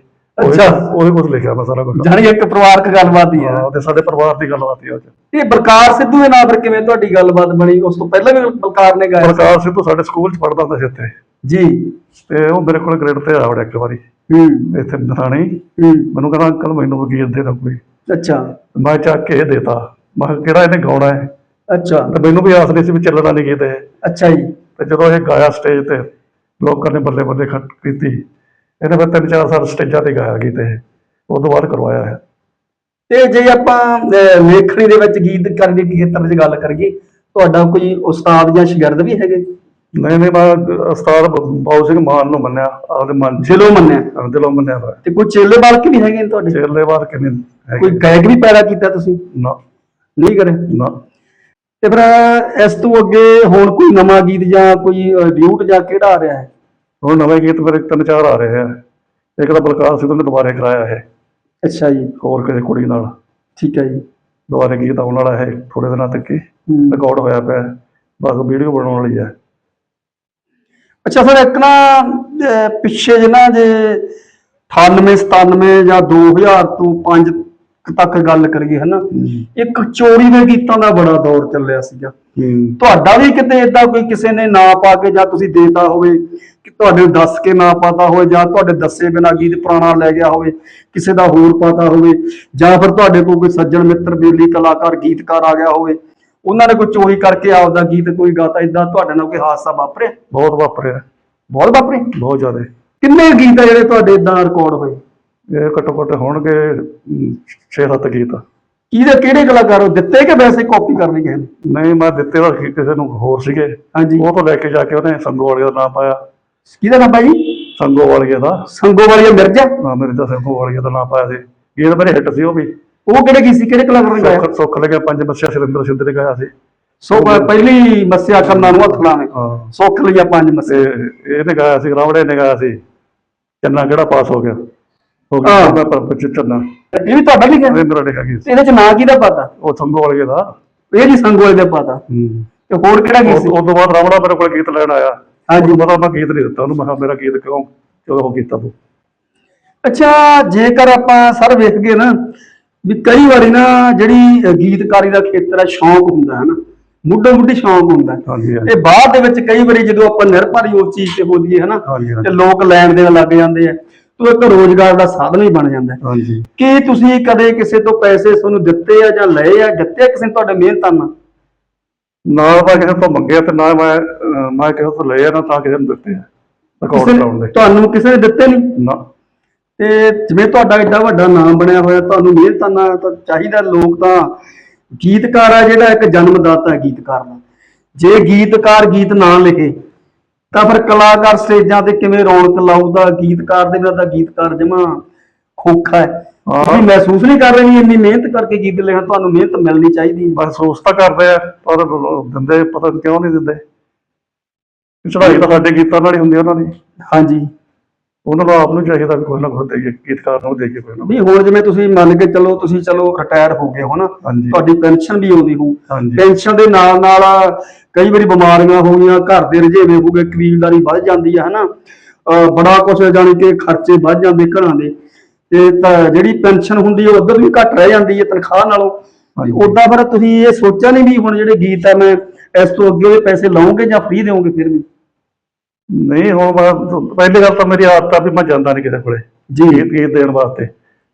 ਅੱਛਾ। ਉਹੀ ਕੁਝ ਲਿਖਿਆ ਮੈਂ ਸਾਰਾ ਕੁਝ ਜਾਣੀ ਇੱਕ ਪਰਿਵਾਰਕ ਗੱਲਬਾਤ ਹੀ ਹੈ। ਹਾਂ ਤੇ ਸਾਡੇ ਪਰਿਵਾਰ ਦੀ ਗੱਲਬਾਤ ਹੀ ਉਹ 'ਚ ਇਹ ਬਲਕਾਰ ਸਿੱਧੂ ਦੇ ਨਾਲ ਫਿਰ ਕਿਵੇਂ ਤੁਹਾਡੀ ਗੱਲਬਾਤ ਬਣੀ? ਉਸ ਤੋਂ ਪਹਿਲਾਂ ਵੀ ਬਲਕਾਰ ਨੇ ਗਾਇਆ? ਬਲਕਾਰ ਸਿੱਧੂ ਸਾਡੇ ਸਕੂਲ 'ਚ ਪੜ੍ਹਦਾ ਹੁੰਦਾ ਸੀ ਇੱਥੇ। ਜੀ। ਤੇ ਉਹ ਮੇਰੇ ਕੋਲ ਗ੍ਰੇਡ ਤੇ ਆ ਵੜਿਆ ਇੱਕ ਵਾਰੀ। ਹੂੰ। ਇੱਥੇ ਨਥਾਣੀ ਹੂੰ। ਮੈਨੂੰ ਕਹਿੰਦਾ ਅੰਕਲ ਮੈਨੂੰ ਵੀ ਗੀਤ ਦੇ ਦਿਓ ਕੋਈ? ਅੱਛਾ। ਮੈਂ ਚੱਕ ਕੇ ਦੇਤਾ। ਮੈਂ ਕਿਹਾ ਕਿਹੜਾ ਇਹਨੇ ਗਾਉਣਾ ਹੈ? ਅੱਛਾ। ਤੇ ਮੈਨੂੰ ਵੀ ਆਸ ਨਹੀਂ ਸੀ ਵੀ ਚੱਲਣਾ ਨਹੀਂ ਗੀਤ ਇਹ ਅੱਛਾ ਜੀ। ਤੇ ਜਦੋਂ ਇਹ ਗਾਇਆ ਸਟੇਜ ਤੇ ਲੋਕਾਂ ਨੇ ਬੱਲੇ ਬੱਲੇ ਖੱਟ ਕੀਤੀ। ਇਹਨੇ ਫਿਰ ਤਿੰਨ ਚਾਰ ਸਾਲ ਸਟੇਜਾਂ ਤੇ ਗਾਇਆ ਗੀਤ ਇਹ। ਤੋਂ ਬਾਅਦ ਕਰਵਾਇਆ ਹੈ। ਤੇ ਜੇ ਆਪਾਂ ਲੇਖਣੀ ਦੇ ਵਿੱਚ ਗੀਤ ਕਰਨ ਦੀ ਖੇਤਰ 'ਚ ਗੱਲ ਕਰੀਏ ਤੁਹਾਡਾ ਕੋਈ ਉਸਤਾਦ ਜਾਂ ਸ਼ਾਗਿਰਦ ਵੀ ਹੈਗੇ? ਨਹੀਂ ਨਹੀਂ ਮੈਂ ਉਸਤਾਦ ਬ- ਬਾਬੂ ਸਿੰਘ ਮਾਨ ਨੂੰ ਮੰਨਿਆ ਆਪਦੇ ਮਨ ਦਿਲੋਂ ਮੰਨਿਆ? ਹਾਂ, ਦਿਲੋਂ ਮੰਨਿਆ ਹੋਇਆ। ਤੇ ਕੋਈ ਚੇਲੇ ਬਾਲਕ ਵੀ ਹੈਗੇ ਨੇ ਤੁਹਾਡੇ? ਚੇਲੇ ਬਾਅਦ ਕਿੰਨੇ ਹੈਗੇ? ਕੋਈ ਗਾਇਕ ਵੀ ਪੈਦਾ ਕੀਤਾ ਤੁਸੀਂ? ਨਾ। ਨਹੀਂ ਕਰੇ? ਨਾ। ਤੇ ਫਿਰ ਇਸ ਤੋਂ ਅੱਗੇ ਹੁਣ ਕੋਈ ਨਵਾਂ ਗੀਤ ਜਾਂ ਕੋਈ ਡਿਊਟ ਜਾਂ ਕਿਹੜਾ ਆ ਰਿਹਾ ਹੈ? ਹੁਣ ਨਵੇਂ ਗੀਤ ਮੇਰੇ ਤਿੰਨ ਚਾਰ ਆ ਰਹੇ ਆ। ਇੱਕ ਤਾਂ ਬਲਕਾਰ ਸਿੱਧੂ ਨੇ ਦੁਬਾਰੇ ਕਰਾਇਆ ਹੈ। ਅੱਛਾ ਜੀ। ਹੋਰ ਕਿਸੇ ਕੁੜੀ ਨਾਲ। ਠੀਕ ਹੈ ਜੀ। ਦੁਬਾਰੇ ਗੀਤ ਆਉਣ ਵਾਲਾ ਹੈ ਥੋੜੇ ਦਿਨਾਂ ਤੱਕ ਹੀ। ਰਿਕਾਰਡ ਹੋਇਆ ਪਿਆ। ਬਸ ਵੀਡੀਓ ਬਣਾਉਣ ਵਾਲੀ ਹੈ। ਅੱਛਾ ਫਿਰ ਇੱਕ ਨਾ ਪਿੱਛੇ ਜੇ ਨਾ ਜੇ 98 97 ਜਾਂ 2000 ਤੋਂ 5 ਤੱਕ ਗੱਲ ਕਰੀਏ ਹਨਾ। ਇੱਕ ਚੋਰੀ ਦੇ ਗੀਤਾਂ ਦਾ ਬੜਾ ਦੌਰ ਚੱਲਿਆ ਸੀਗਾ। ਤੁਹਾਡਾ ਵੀ ਕਿਤੇ ਇਦਾਂ ਕੋਈ ਕਿਸੇ ਨੇ ਨਾਂ ਪਾ ਕੇ ਜਾਂ ਤੁਸੀਂ ਦੇਤਾ ਹੋਵੇ ਕਿ ਤੁਹਾਡੇ ਨੂੰ ਦੱਸ ਕੇ ਨਾਂ ਪਾਤਾ ਹੋਵੇ ਜਾਂ ਤੁਹਾਡੇ ਦੱਸੇ ਬਿਨਾ ਗੀਤ ਪੁਰਾਣਾ ਲੈ ਗਿਆ ਹੋਵੇ ਕਿਸੇ ਦਾ ਹੋਰ ਪਤਾ ਹੋਵੇ ਜਾਂ ਫਿਰ ਤੁਹਾਡੇ ਕੋਲ ਕੋਈ ਸੱਜਣ ਮਿੱਤਰ ਬੇਲੀ ਕਲਾਕਾਰ ਗੀਤਕਾਰ ਆ ਗਿਆ ਹੋਵੇ ਉਹਨਾਂ ਨੇ ਕੋਈ ਚੋਰੀ ਕਰਕੇ ਆਪਦਾ ਗੀਤ ਕੋਈ ਗਾਤਾ ਇਦਾਂ ਤੁਹਾਡੇ ਨਾਲ ਕੋਈ ਹਾਦਸਾ ਵਾਪਰਿਆ? ਬਹੁਤ ਵਾਪਰਿਆ। ਬਹੁਤ ਵਾਪਰੇ ਬਹੁਤ ਜ਼ਿਆਦਾ। ਕਿੰਨੇ ਗੀਤ ਆ ਜਿਹੜੇ ਤੁਹਾਡੇ ਇਦਾਂ ਰਿਕਾਰਡ ਹੋਏ? ਇਹ ਘੱਟੋ ਘੱਟ ਹੋਣਗੇ 6-7 ਗੀਤ। ਕਿਹਦੇ ਕਿਹੜੇ ਕਲਾਕਾਰ ਉਹ ਦਿੱਤੇ ਕਿ ਵੈਸੇ ਕਾਪੀ ਕਰਨੀ ਕਿਸੇ ਨੇ? ਨਹੀਂ ਮੈਂ ਦਿੱਤੇ ਕਿ- ਕਿਸੇ ਨੂੰ ਹੋਰ ਸੀਗੇ। ਹਾਂਜੀ। ਉਹ ਤੋਂ ਲੈ ਕੇ ਜਾ ਕੇ ਉਹਨੇ ਸੰਗੋ ਵਾਲੀਆ ਦਾ ਨਾਮ ਪਾਇਆ। ਕਿਹਦਾ ਨਾਮ ਭਾਈ? ਸੰਗੋ ਵਾਲੀਆ ਦਾ। ਸੰਗੋ ਵਾਲੀਆ ਮਿਰਜ਼ਾ? ਨਾਮ ਮੇਰੇ ਦਾ ਸੰਗੋ ਵਾਲੀਆ ਦਾ ਨਾਮ ਪਾਇਆ ਸੀ। ਗੀਤ ਮੇਰੇ ਹਿੱਟ ਸੀ ਉਹ ਵੀ। ਉਹ ਕਿਹੜੇ ਗੀਤ ਸੀ? ਕਿਹੜੇ ਕਲਾਕਾਰ ਨੇ ਗਾਇਆ? ਸੁੱਖ ਲੱਗਿਆ ਪੰਜ ਬੱਸਿਆ ਸੁਰਿੰਦਰ ਸਿੰਧ ਨੇ ਗਾਇਆ ਸੀ। ਸੋ ਪਹਿਲੀ ਮੱਸਿਆ ਕਰਨਾ ਨੂੰ ਹੱਥ ਹਾਂ। ਸੁੱਖ ਲਿਆ ਪੰਜ ਤੇ ਮੱਸੇ ਇਹਨੇ ਗਾਇਆ ਸੀ ਰਾਵੜੇ ਨੇ ਗਾਇਆ ਸੀ। ਚੰਨਾ ਕਿਹੜਾ ਪਾਸ ਹੋ ਗਿਆ? ਹੋ ਗਿਆ ਹਾਂ। ਮੈਂ ਪਰ ਵਿੱਚ ਚੰਨਾ ਇਹ ਵੀ ਤੁਹਾਡਾ ਲਿਖਿਆ ਨਰਿੰਦਰ ਨੇ ਗਾਇਆ ਸੀ। ਇਹਦੇ ਚ ਨਾਂ ਕਿਹਦਾ ਪਤਾ? ਉਹ ਸੰਗੋ ਵਾਲੀਆ ਦਾ। ਇਹ ਜੀ ਸੰਗੋਲੇ ਦਾ ਪਤਾ। ਹੂੰ। ਤੇ ਹੋਰ ਕਿਹੜਾ ਗੀਤ ਉਸ ਸੀ? ਉਸ ਤੋਂ ਬਾਅਦ ਰਾਵਣਾ ਮੇਰੇ ਕੋਲ ਗੀਤ ਲੈਣ ਆਇਆ। ਹਾਂਜੀ। ਉਹਨੂੰ ਪਤਾ ਮੈਂ ਗੀਤ ਨਹੀਂ ਦਿੱਤਾ। ਉਹਨੂੰ ਮੈਂ ਕਿਹਾ ਮੇਰਾ ਗੀਤ ਕਿਉਂ? ਕਿਉਂ ਉਹ ਕੀਤਾ ਤੂੰ? ਅੱਛਾ ਜੇਕਰ ਆਪਾਂ ਸਰ ਵੇਖ ਗਏ ਨਾ ਵੀ ਕਈ ਵਾਰੀ ਨਾ ਜਿਹੜੀ ਅ, ਗੀਤਕਾਰੀ ਦਾ ਖੇਤਰ ਹੈ ਸ਼ੌਂਕ ਹੁੰਦਾ ਹੈ ਨਾ ਮੁੱਢੋਂ ਮੁੱਢੀ ਸ਼ੌਂਕ ਹੁੰਦਾ। ਹੈ। ਹਾਂਜੀ ਹਾਂਜੀ। ਇਹ ਬਾਅਦ ਦੇ ਵਿੱਚ ਕਈ ਵਾਰੀ ਜਦੋਂ ਆਪਾਂ ਨਿਰਭਰ ਹੀ ਉਸ ਚੀਜ਼ ਤੇ ਹੋ ਜਾਈਏ ਹਨਾ? ਹਾਂਜੀ, ਹਾਂਜੀ। ਤੇ ਲੋਕ ਲੈਣ ਦੇਣ ਲੱਗ ਜਾਂਦੇ ਆ। ਉਹ ਇੱਕ ਰੋਜ਼ਗਾਰ ਦਾ ਸਾਧਨ ਹੀ ਬਣ ਜਾਂਦਾ ਹੈ। ਹਾਂਜੀ। ਕੀ ਤੁਸੀਂ ਕਦੇ ਕਿਸੇ ਤੋਂ ਪੈਸੇ ਤੁਹਾਨੂੰ ਦਿੱਤੇ ਆ ਜਾਂ ਲਏ ਆ? ਦਿੱਤੇ ਆ ਕਿਸੇ ਨੇ ਤੁਹਾਡੇ ਮਿਹਨਤਾਂ ਨਾਲ? ਨਾ ਮੈਂ ਕਿਸੇ ਤੋਂ ਮੰਗਿਆ ਤੇ ਨਾ ਮੈਂ ਅਹ, ਮੈਂ ਕਿਸੇ ਤੋਂ ਲਏ ਆ ਨਾ ਤਾਂ ਕਿਸੇ ਨੂੰ ਦਿੱਤੇ ਆ। ਰਿਕਾਰਡ ਕਿਸੇ ਕਰਾਉਣ ਨੇ ਦੇ। ਤੁਹਾਨੂੰ ਕਿਸੇ ਨੇ ਦਿੱਤੇ ਨਹੀਂ? ਨਾ। ਤੇ ਜਿਵੇਂ ਤੁਹਾਡਾ ਏਡਾ ਵੱਡਾ ਨਾਮ ਬਣਿਆ ਹੋਇਆ ਤੁਹਾਨੂੰ ਮਿਹਨਤਾਂ ਨਾਲ ਤਾਂ ਚਾਹੀਦਾ ਲੋਕ ਤਾਂ ਗੀਤਕਾਰ ਆ ਜਿਹੜਾ ਇੱਕ ਜਨਮਦਾਤਾ ਹੈ ਗੀਤਕਾਰ ਦਾ। ਜੇ ਗੀਤਕਾਰ ਗੀਤ ਨਾ ਲਿਖੇ ਤਾਂ ਫਿਰ ਕਲਾਕਾਰ ਸਟੇਜਾਂ ਤੇ ਕਿਵੇਂ ਰੌਣਕ ਲਾਊਗਾ ਗੀਤਕਾਰ ਦੇ ਬਿਨਾਂ ਤਾਂ ਗੀਤਕਾਰ ਜਮਾ ਖੋਖਾ ਹੈ। ਹਾਂ। ਤੁਸੀਂ ਮਹਿਸੂਸ ਨਹੀਂ ਕਰ ਰਹੇ ਵੀ ਇੰਨੀ ਮਿਹਨਤ ਕਰਕੇ ਗੀਤ ਲਿਖਣਾ ਤੁਹਾਨੂੰ ਮਿਹਨਤ ਮਿਲਣੀ ਚਾਹੀਦੀ ਹੈ। ਮਹਿਸੂਸ ਤਾਂ ਕਰਦੇ ਆ ਪਰ ਦਿੰਦੇ ਪਤਾ ਕਿਉਂ ਨਹੀਂ ਦਿੰਦੇ। ਚੜਾਈ ਤਾਂ ਸਾਡੇ ਗੀਤਾਂ ਨਾਲ ਹੀ ਹੁੰਦੀ ਉਹਨਾਂ ਦੀ। ਹਾਂਜੀ। ਉਹਨਾਂ ਨੂੰ ਆਪ ਨੂੰ ਚਾਹੀਦਾ ਕੋਈ ਨਾ ਕੋਈ ਦੇਈਏ ਗੀਤਕਾਰ ਨੂੰ ਦੇਈਏ ਕੋਈ ਨਾ। ਵੀ ਹੁਣ ਜਿਵੇਂ ਤੁਸੀਂ ਮੰਨ ਕੇ ਚੱਲੋ ਤੁਸੀਂ ਚਲੋ ਰਿਟਾਇਰ ਹੋ ਗਏ ਹੋ ਨਾ ਤੁਹਾਡੀ ਪੈਨਸ਼ਨ ਵੀ ਆਉਂਦੀ ਹੋਊ। ਹਾਂਜੀ। ਪੈਨਸ਼ਨ ਦੇ ਨਾਲ ਨਾਲ ਕਈ ਵਾਰੀ ਬਿਮਾਰੀਆਂ ਹੋ ਗਈਆਂ ਘਰ ਦੇ ਰੁਝੇਵੇਂ ਹੋ ਗਏ ਕਬੀਲਦਾਰੀ ਵੱਧ ਜਾਂਦੀ ਹੈ ਹਨਾ? ਬੜਾ ਕੁਝ ਜਾਣੀ ਕਿ ਖਰਚੇ ਵੱਧ ਜਾਂਦੇ ਘਰਾਂ ਦੇ। ਤੇ ਜਿਹੜੀ ਪੈਨਸ਼ਨ ਹੁੰਦੀ ਉਹ ਉਧਰ ਵੀ ਘੱਟ ਰਹਿ ਜਾਂਦੀ ਹੈ ਤਨਖਾਹ ਨਾਲੋਂ। ਉਦਾਂ ਫਿਰ ਤੁਸੀਂ ਇਹ ਸੋਚਿਆ ਨਹੀਂ ਵੀ ਹੁਣ ਜਿਹੜੇ ਗੀਤ ਆ ਮੈਂ ਇਸ ਤੋਂ ਅੱਗੇ ਉਹਦੇ ਪੈਸੇ ਲਾਉਂਗੇ ਜਾਂ ਫ੍ਰੀ ਦੇਵੋਗੇ ਫਿਰ ਵੀ? ਨਹੀਂ ਹੁਣ ਪਹਿਲੀ ਗੱਲ ਤਾਂ ਮੇਰੀ ਆਦਤ ਆ ਵੀ ਮੈਂ ਜਾਂਦਾ ਨਹੀਂ ਕਿਸੇ ਕੋਲੇ ਜੀ। ਗੀਤ ਦੇਣ ਵਾਸਤੇ।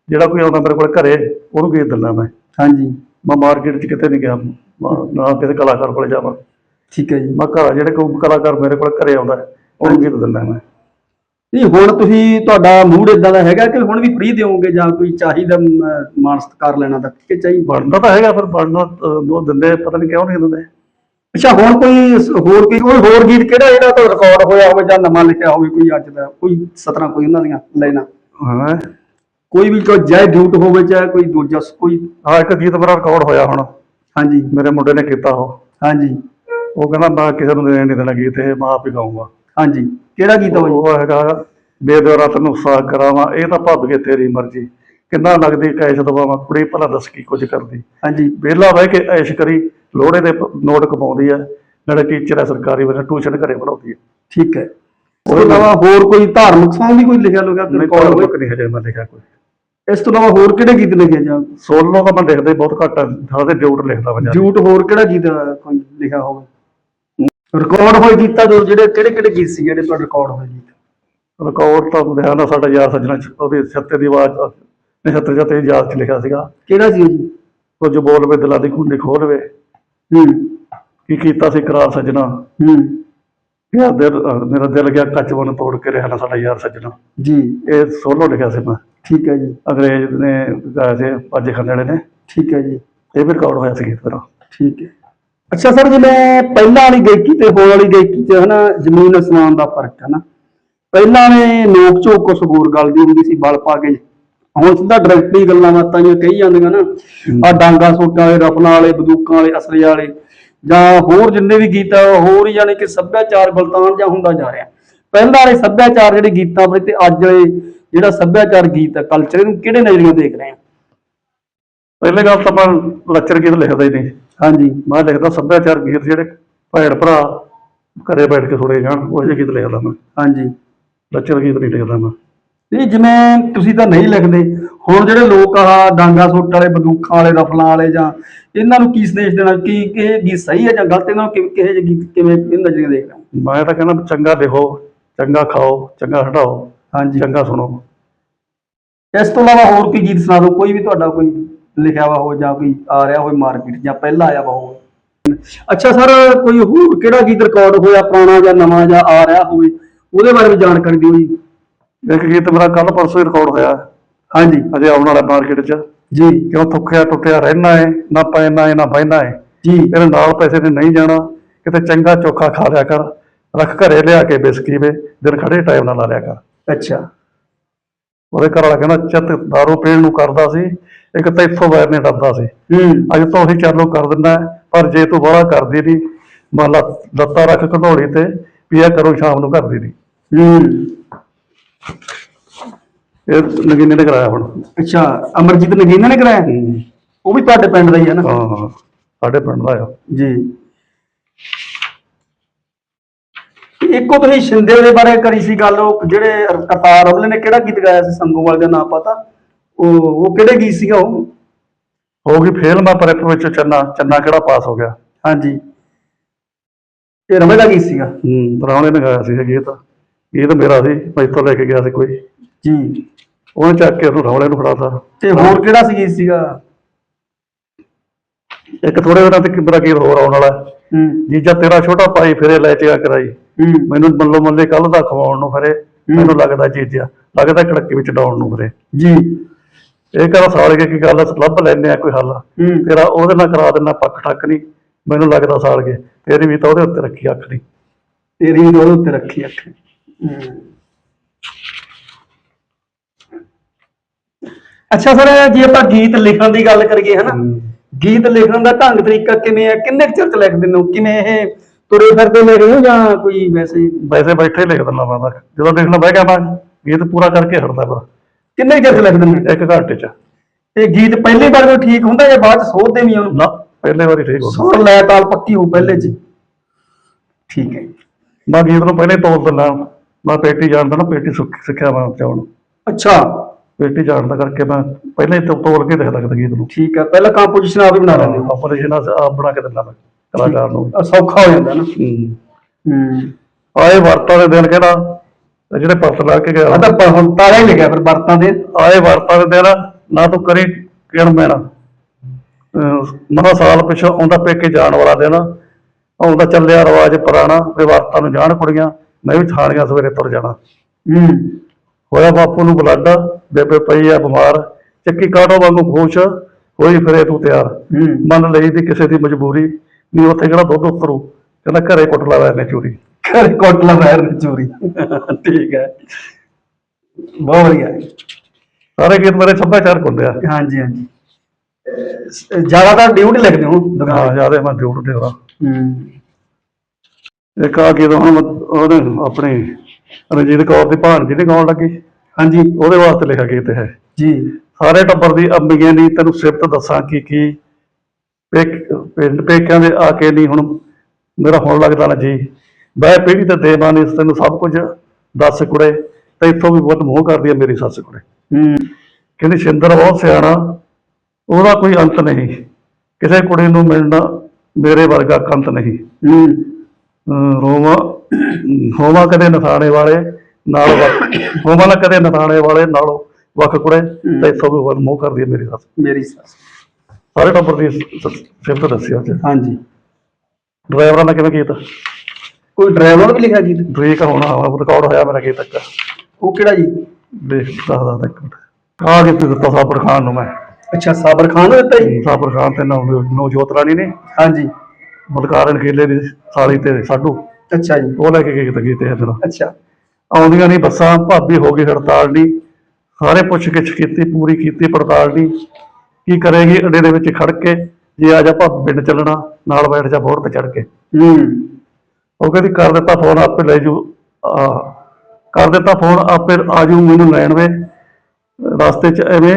ਜਿਹੜਾ ਕੋਈ ਆਉਂਦਾ ਮੇਰੇ ਕੋਲ ਘਰੇ ਉਹਨੂੰ ਗੀਤ ਦਿੰਦਾ ਮੈਂ। ਹਾਂਜੀ। ਮੈਂ ਮਾਰਕੀਟ 'ਚ ਕਿਤੇ ਨਹੀਂ ਗਿਆ ਨਾ ਕਿਸੇ ਕਲਾਕਾਰ ਕੋਲੇ ਜਾਵਾਂ। ਠੀਕ ਹੈ ਜੀ ਮੈਂ ਘਰ ਜਿਹੜੇ ਕੋਈ ਕਲਾਕਾਰ ਮੇਰੇ ਕੋਲ ਘਰੇ ਆਉਂਦਾ ਹੈ, ਉਹਨੂੰ ਗੀਤ ਦਿੰਦਾ ਮੈਂ। ਨਹੀਂ ਹੁਣ ਤੁਸੀਂ ਤੁਹਾਡਾ ਮੂਡ ਇਦਾਂ ਦਾ ਹੈਗਾ ਕਿ ਹੁਣ ਵੀ ਫ੍ਰੀ ਦੇਵੋਗੇ ਜਾਂ ਕੋਈ ਚਾਹੀਦਾ ਮਾਣ ਸਤਿਕਾਰ ਲੈਣਾ ਤਾਂ ਕਿ ਚਾਹੀਦਾ ਬਣਦਾ ਤਾਂ ਹੈਗਾ ਫਿਰ ਬਣਨਾ ਉਹ ਦਿੰਦੇ ਪਤਾ ਨਹੀਂ ਕਿਉਂ ਨਹੀਂ ਦਿੰਦੇ। ਅੱਛਾ ਹੁਣ ਕੋਈ ਹੋਰ ਕੋਈ ਕੋਈ ਹੋਰ ਗੀਤ ਕਿਹੜਾ ਜਿਹੜਾ ਤੋਂ ਰਿਕਾਰਡ ਹੋਇਆ ਹੋਵੇ ਜਾਂ ਨਵਾਂ ਲਿਖਿਆ ਹੋਵੇ ਕੋਈ ਅੱਜ ਦਾ ਕੋਈ ਸਤਰਾਂ ਕੋਈ ਉਹਨਾਂ ਦੀਆਂ ਲਾਈਨਾਂ? ਹਾਂ। ਕੋਈ ਵੀ ਕੋਈ ਜੈ ਡਿਊਟ ਹੋਵੇ ਚਾਹੇ ਕੋਈ ਦੂਜਾ ਕੋਈ ਆ ਇੱਕ ਗੀਤ ਮੇਰਾ ਰਿਕਾਰਡ ਹੋਇਆ ਹੁਣ। ਹਾਂਜੀ। ਮੇਰੇ ਮੁੰਡੇ ਨੇ ਕੀਤਾ ਉਹ। ਹਾਂਜੀ। ਉਹ ਕਹਿੰਦਾ ਮੈਂ ਕਿਸੇ ਨੂੰ ਦੇਣ ਨਹੀਂ ਦੇਣਾ ਗੀਤ ਇਹ ਮੈਂ ਆਪ ਹੀ ਗਾਊਂਗਾ। ਹਾਂਜੀ। ਕਿਹੜਾ ਗੀਤ ਹੋਵੇ ਉਹ ਹੈਗਾ ਬੇਦਵਰਾ ਤੈਨੂੰ ਸਾਗ ਕਰਾਵਾਂ ਇਹ ਤਾਂ ਭੱਬ ਕੇ ਤੇਰੀ ਮਰਜ਼ੀ। ਕਿੰਨਾ ਲੱਗਦੀ ਕੈਸ਼ ਦਵਾਵਾਂ ਕੁੜੀ ਭਲਾ ਦੱਸ ਕੀ ਕੁਝ ਕਰਦੀ। ਹਾਂਜੀ। ਵਿਹਲਾ ਬਹਿ ਕੇ ਐਸ਼ ਕਰੀ ਲੋੜੇ ਦੇ ਨੋਟ ਕਮਾਉਂਦੀ ਆ ਨਾਲੇ ਟੀਚਰ ਹੈ ਸਰਕਾਰੀ ਵਾਲਾ ਟਿਊਸ਼ਨ ਘਰੇ ਪੜਾਉਂਦੀ ਹੈ ਠੀਕ ਹੈ। ਉਸ ਤੋਂ ਇਲਾਵਾ ਹੋਰ ਕੋਈ ਧਾਰਮਿਕ ਸੌਂਗ ਵੀ ਕੋਈ ਲਿਖਿਆ ਲੋਗਾ ਰਿਕਾਰਡ ਬੁੱਕ ਨਹੀਂ ਹਜੇ ਮੈਂ ਲਿਖਿਆ ਕੋਈ। ਇਸ ਤੋਂ ਇਲਾਵਾ ਹੋਰ ਕਿਹੜੇ ਗੀਤ ਲਿਖੇ ਜਾਂ? ਸੋਲੋ ਤਾਂ ਮੈਂ ਲਿਖਦਾ ਹੀ ਬਹੁਤ ਘੱਟ ਆ ਸਾਰੇ ਡਿਊਟ ਲਿਖਦਾ ਜ਼ਿਆਦਾ। ਜੂਟ ਹੋਰ ਕਿਹੜਾ ਗੀਤ ਕੋਈ ਲਿਖਿਆ ਹੋਵੇ? ਰਿਕਾਰਡ ਹੋਏ ਗੀਤਾਂ ਦੇ ਜਿਹੜੇ ਕਿਹੜੇ ਕਿਹੜੇ ਗੀਤ ਸੀ ਜਿਹੜੇ ਤੁਹਾਡੇ ਰਿਕਾਰਡ ਹੋਏ ਗੀਤ? ਰਿਕਾਰਡ ਤਾਂ ਲਿਖਿਆ ਨਾ ਸਾਡਾ ਯਾਰ ਸੱਜਣਾ ਉਹਦੀ ਸੱਤੇ ਦੀ ਆਵਾਜ਼ ਨੇ ਸੱਤੇ ਜਤੇ ਯਾਦ ਚ ਲਿਖਿਆ ਸੀਗਾ। ਕਿਹੜਾ ਸੀ ਉਹ ਜੀ? ਬੋਲਵੇ ਦਿਲਾਂ ਦੀ ਕੁੰਡੀ ਖੋਲਵੇ ਹੂੰ। ਕੀ ਕੀਤਾ ਸੀ ਕਰਾਰ ਸੱਜਣਾ? ਹੂੰ। ਯਾਰ ਦਿਲ ਮੇਰਾ ਦਿਲ ਗਿਆ ਕੱਚ ਬਨ ਤੋੜ ਕੇ ਰਿਹਾ ਨਾ ਸਾਡਾ ਯਾਰ ਸੱਜਣਾ। ਜੀ। ਇਹ ਸੋਲੋ ਲਿਖਿਆ ਸੀ ਮੈਂ। ਠੀਕ ਹੈ ਜੀ। ਅੰਗਰੇਜ਼ ਨੇ ਗਾਇਆ ਸੀ ਅੱਜ ਵਾਲੇ ਨੇ। ਠੀਕ ਹੈ ਜੀ। ਇਹ ਵੀ ਰਿਕਾਰਡ ਹੋਇਆ ਸੀ ਗੀਤ ਮੇਰਾ। ਠੀਕ ਹੈ। ਅੱਛਾ ਸਰ ਜਿਵੇਂ ਪਹਿਲਾਂ ਵਾਲੀ ਗਾਇਕੀ ਤੇ ਹੁਣ ਵਾਲੀ ਗਾਇਕੀ 'ਚ ਹਨਾ ਜ਼ਮੀਨ ਅਸਮਾਨ ਦਾ ਫ਼ਰਕ ਹੈ ਨਾ। ਪਹਿਲਾਂ ਨੇ ਨੋਕ ਝੋਕ ਕੁਛ ਹੋਰ ਗੱਲ ਦੀ ਹੁੰਦੀ ਸੀ ਬਲ ਪਾ ਕੇ। ਹੁਣ ਸਿੱਧਾ ਡਾਇਰੈਕਟਲੀ ਗੱਲਾਂ ਬਾਤਾਂ ਜਿਹੀਆਂ ਕਹੀ ਜਾਂਦੀਆਂ ਨਾ। ਆ ਡਾਂਗਾ ਸੋਟਾਂ ਵਾਲੇ ਰਫਲਾਂ ਵਾਲੇ ਬੰਦੂਕਾਂ ਵਾਲੇ ਅਸਲੇ ਵਾਲੇ ਜਾਂ ਹੋਰ ਜਿੰਨੇ ਵੀ ਗੀਤ ਆ ਹੋਰ ਹੀ ਯਾਨੀ ਕਿ ਸੱਭਿਆਚਾਰ ਗਲਤਾਨ ਜਾਂ ਹੁੰਦਾ ਜਾ ਰਿਹਾ। ਪਹਿਲਾਂ ਵਾਲੇ ਸੱਭਿਆਚਾਰ ਜਿਹੜੇ ਗੀਤਾਂ ਪ੍ਰਤੀ ਤੇ ਅੱਜ ਵਾਲੇ ਜਿਹੜਾ ਸੱਭਿਆਚਾਰ ਗੀਤ ਹੈ ਕਲਚਰ ਇਹਨੂੰ ਕਿਹੜੇ ਨਜ਼ਰੀਏ ਦੇਖ ਰਹੇ ਆ? ਪਹਿਲੇ ਗੱਲ ਤਾਂ ਮੈਂ ਲੱਚਰ ਗੀਤ ਲਿਖਦਾ ਹੀ ਨਹੀਂ। ਹਾਂਜੀ ਮੈਂ ਲਿਖਦਾ ਸੱਭਿਆਚਾਰ ਗੀਤ ਜਿਹੜੇ ਭੈਣ ਭਰਾ ਘਰੇ ਬੈਠ ਕੇ ਸੁਣੇ ਜਾਣ ਉਹ ਜਿਹੇ ਗੀਤ ਲਿਖਦਾ ਮੈਂ। ਹਾਂਜੀ। ਲੱਚਰ ਗੀਤ ਨਹੀਂ ਲਿਖਦਾ ਮੈਂ। ਨਹੀਂ ਜਿਵੇਂ ਤੁਸੀਂ ਤਾਂ ਨਹੀਂ ਲਿਖਦੇ ਹੁਣ ਜਿਹੜੇ ਲੋਕ ਆ ਡਾਂਗਾ ਸੁੱਟ ਵਾਲੇ ਬੰਦੂਕਾਂ ਵਾਲੇ ਰਫਲਾਂ ਵਾਲੇ ਜਾਂ ਇਹਨਾਂ ਨੂੰ ਕੀ ਸੰਦੇਸ਼ ਦੇਣਾ ਕੀ ਇਹ ਗੀਤ ਸਹੀ ਹੈ ਜਾਂ ਗਲਤ? ਇਹਨਾਂ ਨੂੰ ਕਿਵੇਂ ਕਿਹੇ ਜਿਹੇ ਗੀਤ ਕਿਵੇਂ ਇਹ ਨਜ਼ਰੀਏ ਦੇਖ ਰਹੇ ਹੋ? ਮੈਂ ਤਾਂ ਕਹਿੰਦਾ ਚੰਗਾ ਲਿਖੋ ਚੰਗਾ ਖਾਓ ਚੰਗਾ ਹਟਾਓ ਹਾਂਜੀ। ਚੰਗਾ ਸੁਣੋ। ਇਸ ਤੋਂ ਇਲਾਵਾ ਹੋਰ ਕੋਈ ਗੀਤ ਸੁਣਾ ਦਿਓ ਕੋਈ ਵੀ ਤੁਹਾਡਾ ਕੋਈ ਲਿਖਿਆ ਵਾ ਹੋ ਜਾਂ ਕੋਈ ਆ ਰਿਹਾ ਹੋਵੇ ਮਾਰਕੀਟ ਜਾਂ ਪਹਿਲਾਂ ਆਇਆ ਵਾ ਹੋਵੇ ਅੱਛਾ ਸਰ ਕੋਈ ਹੋਰ ਕਿਹੜਾ ਗੀਤ ਰਿਕਾਰਡ ਹੋਇਆ ਪੁਰਾਣਾ ਜਾਂ ਨਵਾਂ ਜਾਂ ਆ ਰਿਹਾ ਹੋਵੇ? ਉਹਦੇ ਬਾਰੇ ਵੀ ਜਾਣਕਾਰੀ ਦਿਓ ਜੀ। ਇੱਕ ਗੀਤ ਮੇਰਾ ਕੱਲ ਪਰਸੋਂ ਹੀ ਰਿਕਾਰਡ ਹੋਇਆ। ਹਾਂਜੀ। ਅਜੇ ਆਉਣ ਵਾਲਾ ਮਾਰਕੀਟ 'ਚ। ਜੀ। ਕਿਉਂ ਥੁੱਕਿਆ ਟੁੱਟਿਆ ਰਹਿਣਾ ਏ ਨਾ ਪੈਣਾ ਏ ਨਾ ਬਹਿਣਾ ਏ। ਜੀ। ਤੇਰੇ ਨਾਲ ਪੈਸੇ ਨੇ ਨਹੀਂ ਜਾਣਾ। ਕਿਤੇ ਚੰਗਾ ਚੋਖਾ ਖਾ ਲਿਆ ਕਰ। ਰੱਖ ਘਰੇ ਲਿਆ ਕੇ ਬਿਸਕੀ ਵੇ। ਦਿਨ ਖੜੇ ਟਾਈਮ ਨਾਲ ਲਾ ਲਿਆ ਕਰ। ਅੱਛਾ। ਉਹਦੇ ਘਰ ਵਾਲਾ ਕਹਿੰਦਾ ਚਿੱਤ ਦਾਰੂ ਪੀਣ ਨੂੰ ਕਰਦਾ ਸੀ। ਇੱਕ ਤਾਂ ਇੱਥੋਂ ਵੈਰ ਨੇ ਡਰਦਾ ਸੀ ਅੱਜ ਤੋਂ ਉਹੀ ਚਾਲੂ ਕਰ ਦਿੰਦਾ ਪਰ ਜੇ ਤੂੰ ਬੜਾ ਕਰਦੀ ਨਹੀਂ ਮੰਨ ਲਾ ਲੱਤਾਂ ਰੱਖ ਘਨੋੜੀ ਤੇ ਪੀਆ ਕਰੋ ਸ਼ਾਮ ਨੂੰ ਕਰਦੀ ਨਹੀਂ ਇਹ ਨਗੀਨੇ ਨੇ ਕਰਾਇਆ ਹੁਣ। ਅੱਛਾ ਅਮਰਜੀਤ ਨਗੀਨਾ ਨੇ ਕਰਾਇਆ? ਉਹ ਵੀ ਤੁਹਾਡੇ ਪਿੰਡ ਦਾ ਹੀ ਹੈ ਨਾ? ਹਾਂ ਹਾਂ। ਸਾਡੇ ਪਿੰਡ ਦਾ ਆ। ਜੀ। ਇੱਕੋ ਤੁਸੀਂ ਸ਼ਿੰਦੇ ਦੇ ਬਾਰੇ ਕਰੀ ਸੀ ਗੱਲ ਉਹ ਜਿਹੜੇ ਕਰਤਾਰ ਅਵਲੇ ਨੇ ਕਿਹੜਾ ਗੀਤ ਗਾਇਆ ਸੀ? ਸੰਗੋਵਾਲ ਦਾ ਨਾਮ ਪਤਾ? ਉਹ ਉਹ ਕਿਹੜੇ ਗੀਤ ਸੀਗਾ ਉਹ? ਹੋ ਗਈ ਫੇਲ ਮੈਂ ਪ੍ਰੈਪ ਵਿੱਚ ਚੰਨਾ ਚੰਨਾ ਕਿਹੜਾ ਪਾਸ ਹੋ ਗਿਆ। ਹਾਂਜੀ। ਇਹ ਰਮੇ ਦਾ ਗੀਤ ਸੀਗਾ? ਹੂੰ ਬਰਾਉਣੇ ਨੇ ਗਾਇਆ ਸੀ ਇਹ ਗੀਤ। ਗੀਤ ਮੇਰਾ ਸੀ ਮੈਂ ਇੱਥੋਂ ਲੈ ਕੇ ਗਿਆ ਸੀ ਕੋਈ। ਜੀ। ਉਹਨੇ ਚੱਕ ਕੇ ਉਹਨੂੰ ਰੌਲੇ ਨੂੰ ਫੜਾਤਾ। ਤੇ ਹੋਰ ਕਿਹੜਾ ਸੀ ਗੀਤ ਸੀਗਾ? ਇੱਕ ਥੋੜੇ ਦਿਨਾਂ ਤੱਕ ਮੇਰਾ ਗੀਤ ਹੋਰ ਆਉਣ ਵਾਲਾ ਜੀਜਾ ਤੇਰਾ ਛੋਟਾ ਭਾਈ ਫਿਰੇ ਲੈ ਚਿਆ ਕਰਾਈ। ਮੈਨੂੰ ਮੱਲੋ ਮੱਲੇ ਕੱਲ ਦਾ ਖਵਾਉਣ ਨੂੰ ਫਿਰੇ। ਮੈਨੂੰ ਲੱਗਦਾ ਜੀਜਾ ਲੱਗਦਾ ਕੜੱਕੀ ਵਿੱਚ ਡਾਉਣ ਨੂੰ ਫਿਰੇ। ਜੀ। ਇਹ ਕਹਿੰਦਾ ਸਾਲਗੇ ਕੀ ਗੱਲ ਆ, ਲੱਭ ਲੈਨੇ ਆ ਕੋਈ ਹੱਲ। ਹੂੰ। ਤੇਰਾ ਉਹਦੇ ਨਾਲ ਕਰਾ ਦੇਣਾ ਪੱਕ ਠੱਕ ਨਹੀਂ ਮੈਨੂੰ ਲੱਗਦਾ ਸਾਲਗੇ ਤੇਰੀ ਵੀ ਤਾਂ ਉਹਦੇ ਉੱਤੇ ਰੱਖੀ ਅੱਖ ਨਹੀਂ ਤੇਰੀ ਵੀ ਉਹਦੇ ਉੱਤੇ ਰੱਖੀ ਅੱਖ। ਹੂੰ। ਅੱਛਾ ਸਰ ਜੇ ਆਪਾਂ ਗੀਤ ਲਿਖਣ ਦੀ ਗੱਲ ਕਰੀਏ ਹਨਾ? ਗੀਤ ਲਿਖਣ ਦਾ ਢੰਗ ਤਰੀਕਾ ਕਿਵੇਂ ਹੈ ਕਿੰਨੇ ਕੁ ਚਿਰ ਚ ਲਿਖ ਦਿੰਦੇ ਹੋ? ਕਿਵੇਂ ਇਹ ਤੁਰੇ ਫਿਰਦੇ ਲਿਖ ਰਹੇ ਹੋ ਜਾਂ ਕੋਈ ਵੈਸੇ? ਵੈਸੇ ਬੈਠੇ ਲਿਖ ਦਿੰਦਾ ਮੈਂ ਤਾਂ। ਜਦੋਂ ਦੇਖਣਾ ਬਹਿ ਗਿਆ ਮੈਂ ਗੀਤ ਪੂਰਾ ਕਰਕੇ ਹਟਦਾ ਪਰ ਕਿੰਨੇ ਚਿਰ ਚ ਲਿਖ ਦਿੰਦੇ? ਇੱਕ ਘੰਟੇ ਚ? ਇਹ ਗੀਤ ਪਹਿਲੀ ਵਾਰ ਕੋਈ ਠੀਕ ਹੁੰਦਾ ਜਾਂ ਬਾਅਦ ਚ ਸੋਧਦੇ ਵੀ ਉਹਨੂੰ? ਨਾ ਪਹਿਲੇ ਵਾਰੀ ਠੀਕ ਹੋ ਸੁਰ ਲੈ ਤਾਲ ਪੱਕੀ ਹੋ ਪਹਿਲੇ ਚ। ਠੀਕ ਹੈ ਜੀ। ਮੈਂ ਗੀਤ ਨੂੰ ਪਹਿਲੇ ਤੋਲ ਦਿੰਦਾ ਮੈਂ ਪੇਟੀ ਜਾਣਦਾ ਨਾ ਪੇਟੀ ਸੁੱਖ- ਸਿੱਖਿਆ ਮੈਂ ਚਾਉਣ ਅੱਛਾ। ਪੇਟੀ ਜਾਣਦਾ ਕਰਕੇ ਮੈਂ ਪਹਿਲੇ ਹੀ ਤੋਂ ਤੋਲ ਕੇ ਲਿਖਦਾ ਕਿਤੇ ਗੀਤ ਨੂੰ। ਠੀਕ ਹੈ ਪਹਿਲਾਂ ਕੰਪੋਜੀਸ਼ਨ ਆਪ ਹੀ ਬਣਾ ਲੈਂਦੇ ਹੋ। ਆਪਰੇਸ਼ਨ ਆਪ ਬਣਾ ਕੇ ਦਿੰਦਾ ਮੈਂ ਕਲਾਕਾਰ ਨੂੰ। ਅ, ਸੌਖਾ ਹੋ ਜਾਂਦਾ ਨਾ। ਹੂੰ। ਹੂੰ। ਆਏ ਵਰਤਾਂ ਦੇ ਦਿਨ ਕਿਹੜਾ ਤੇ ਜਿਹੜੇ ਪਰਤ ਲਾ ਕੇ ਗਿਆ। ਆ ਤਾਂ ਪ- ਤਾਰਾ ਹੀ ਲਿਖਿਆ ਫਿਰ ਵਰਤਾਂ ਦੇ। ਆਏ ਵਰਤਾਂ ਦੇ ਦਿਨ ਨਾ ਤੂੰ ਕਰੀ ਕਿਣ ਮੈਣਾ। ਮਹਾ ਸਾਲ ਪਿਛੋਂ ਆਉਂਦਾ ਪੇਕੇ ਜਾਣ ਵਾਲਾ ਦਿਨ ਆਉਂਦਾ ਚੱਲਿਆ ਰਿਵਾਜ ਪੁਰਾਣਾ ਵੀ ਵਰਤਾਂ ਨੂੰ ਜਾਣ ਕੁੜੀਆਂ ਮੈਂ ਵੀ ਥਾਣੀਆਂ ਸਵੇਰੇ ਤੁਰ ਜਾਣਾ। ਹੂੰ। ਹੋਇਆ ਬਾਪੂ ਨੂੰ ਬਲੱਡ ਬੇਬੇ ਪਈ ਆ ਬਿਮਾਰ ਚੱਕੀ ਕਾਟੋ ਵਾਂਗੂ ਖੁਸ਼ ਹੋਈ ਫਿਰੇ ਤੂੰ ਤਿਆਰ। ਹੂੰ। ਮੰਨ ਲਈ ਦੀ ਕਿਸੇ ਦੀ ਮਜਬੂਰੀ ਵੀ ਉੱਥੇ ਕਿਹੜਾ ਦੁੱਧ ਉਤਰੂ ਕਹਿੰਦਾ ਘਰੇ ਕੁੱਟ ਲਾ ਇਹਨੇ ਚੋਰੀ। ਘਰੇ ਕੋਟਲਾ ਬੈਰ ਦੀ ਚੋਰੀ। ਠੀਕ ਹੈ। ਬਹੁਤ ਵਧੀਆ। ਸਾਰੇ ਗੀਤ ਮੇਰੇ ਸੱਭਿਆਚਾਰਕ ਹੁੰਦੇ ਆ। ਹਾਂਜੀ ਹਾਂਜੀ। ਜ਼ਿਆਦਾਤਰ ਡਿਊਟੀ ਲਿਖਦੇ ਹੋ ਹਾਂ ਦੁਕਾਨ ਜ਼ਿਆਦਾ ਮੈਂ ਜ਼ਰੂਰ ਦੇਵਾ ਹੂੰ। ਇੱਕ ਆ ਗੀਤ ਹੁਣ ਮੈਂ ਉਹਨੇ ਆਪਣੀ ਰਣਜੀਤ ਕੌਰ ਦੀ ਭਾਣਜੀ ਨੇ ਗਾਉਣ ਲੱਗੀ। ਹਾਂਜੀ। ਉਹਦੇ ਵਾਸਤੇ ਲਿਖਿਆ ਗੀਤ ਹੈ ਜੀ। ਸਾਰੇ ਟੱਬਰ ਦੀ ਅੰਬੀਆਂ ਦੀ ਤੈਨੂੰ ਸਿਫਤ ਦੱਸਾਂ ਕੀ ਕੀ। ਪਿੰਡ ਪੇਕਿਆਂ ਦੇ ਆ ਕੇ ਨਹੀਂ ਹੁਣ ਮੇਰਾ ਹੁਣ ਲੱਗਦਾ ਨਾ ਜੀ। ਬੈ ਪੀੜੀ ਤੇ ਦੇਵਾਨੀ ਤੈਨੂੰ ਸਭ ਕੁਝ ਦੱਸ ਕੁੜੇ ਤੇ ਇੱਥੋਂ ਵੀ ਬਹੁਤ ਮੋਹ ਕਰਦੀ ਹੈ ਮੇਰੀ ਸੱਸ ਕੁੜੇ। ਹੂੰ। ਕਹਿੰਦੀ ਸ਼ਿੰਦਰ ਬਹੁਤ ਸਿਆਣਾ ਉਹਦਾ ਕੋਈ ਅੰਤ ਨਹੀਂ। ਕਿਸੇ ਕੁੜੀ ਨੂੰ ਮਿਲਣਾ ਮੇਰੇ ਵਰਗਾ ਕੰਤ ਨਹੀਂ। ਹੂੰ। ਰੋਵਾ ਹੋਵਾ ਕਦੇ ਨਥਾਣੇ ਵਾਲੇ ਨਾਲ ਹੋਵਾ ਨਾ ਕਦੇ ਨਥਾਣੇ ਵਾਲੇ ਨਾਲੋਂ ਵੱਖ ਕੁੜੇ ਤੇ ਇੱਥੋਂ ਵੀ ਬਹੁਤ ਮੋਹ ਕਰਦੀ ਹੈ ਮੇਰੀ ਸੱਸ। ਮੇਰੀ ਸੱਸ। ਸਾਰੇ ਟੱਬਰ ਦੀ ਸਿਫਤ ਦੱਸਿਆ ਹਾਂਜੀ। ਡਰਾਈਵਰਾਂ ਨੇ ਕਿਵੇਂ ਕੀਤਾ? ਕੋਈ ਡਰਾਈਵਰ ਵੀ ਲਿਖਿਆ ਗੀਤ ਬ੍ਰੇਕ ਹੋਣਾ ਰਿਕਾਰਡ ਹੋਇਆ ਮੇਰਾ ਗੀਤ ਤੱਕ। ਉਹ ਕਿਹੜਾ ਜੀ? ਦੇਖ ਦੱਸਦਾ ਤਾਂ ਇੱਕ ਮਿੰਟ। ਆ ਗੀਤ ਦਿੱਤਾ ਸਾਬਰ ਖਾਨ ਨੂੰ ਮੈਂ। ਅੱਛਾ ਸਾਬਰ ਖਾਨ ਨੂੰ ਦਿੱਤਾ ਜੀ? ਸਾਬਰ ਖਾਨ ਤੇ ਨਵ ਨਵਜੋਤ ਰਾਣੀ ਨੇ। ਹਾਂਜੀ। ਬਲਕਾਰਨ ਖੇਲੇ ਦੀ ਸਾਲੀ ਤੇ ਸਾਡੂ। ਅੱਛਾ ਜੀ। ਉਹ ਲੈ ਕੇ ਗਏ ਤੇ ਗੀਤੇ ਅੱਛਾ। ਆਉਂਦੀਆਂ ਨਹੀਂ ਬੱਸਾਂ ਭਾਬੀ ਹੋ ਗਈ ਹੜਤਾਲ ਨਹੀਂ ਸਾਰੇ ਪੁੱਛ ਗਿੱਛ ਕੀਤੀ ਪੂਰੀ ਕੀਤੀ ਪੜਤਾਲ ਨਹੀਂ ਕੀ ਕਰੇਗੀ ਅੱਡੇ ਦੇ ਵਿੱਚ ਖੜ ਕੇ? ਜੇ ਆ ਜਾ ਭਾਬੀ ਪਿੰਡ ਚੱਲਣਾ ਨਾਲ ਬੈਠ ਜਾ ਬੋਰ ਤੇ ਚੜ ਕੇ। ਹੂੰ। ਉਹ ਕਹਿੰਦੀ ਕਰ ਦਿੱਤਾ ਫੋਨ ਆਪੇ ਲੈ ਜੂ। ਆ ਕਰ ਦਿੱਤਾ ਫੋਨ ਆਪੇ ਆ ਜੂ ਮੈਨੂੰ ਲੈਣ ਵੇ। ਰਸਤੇ 'ਚ ਐਵੇਂ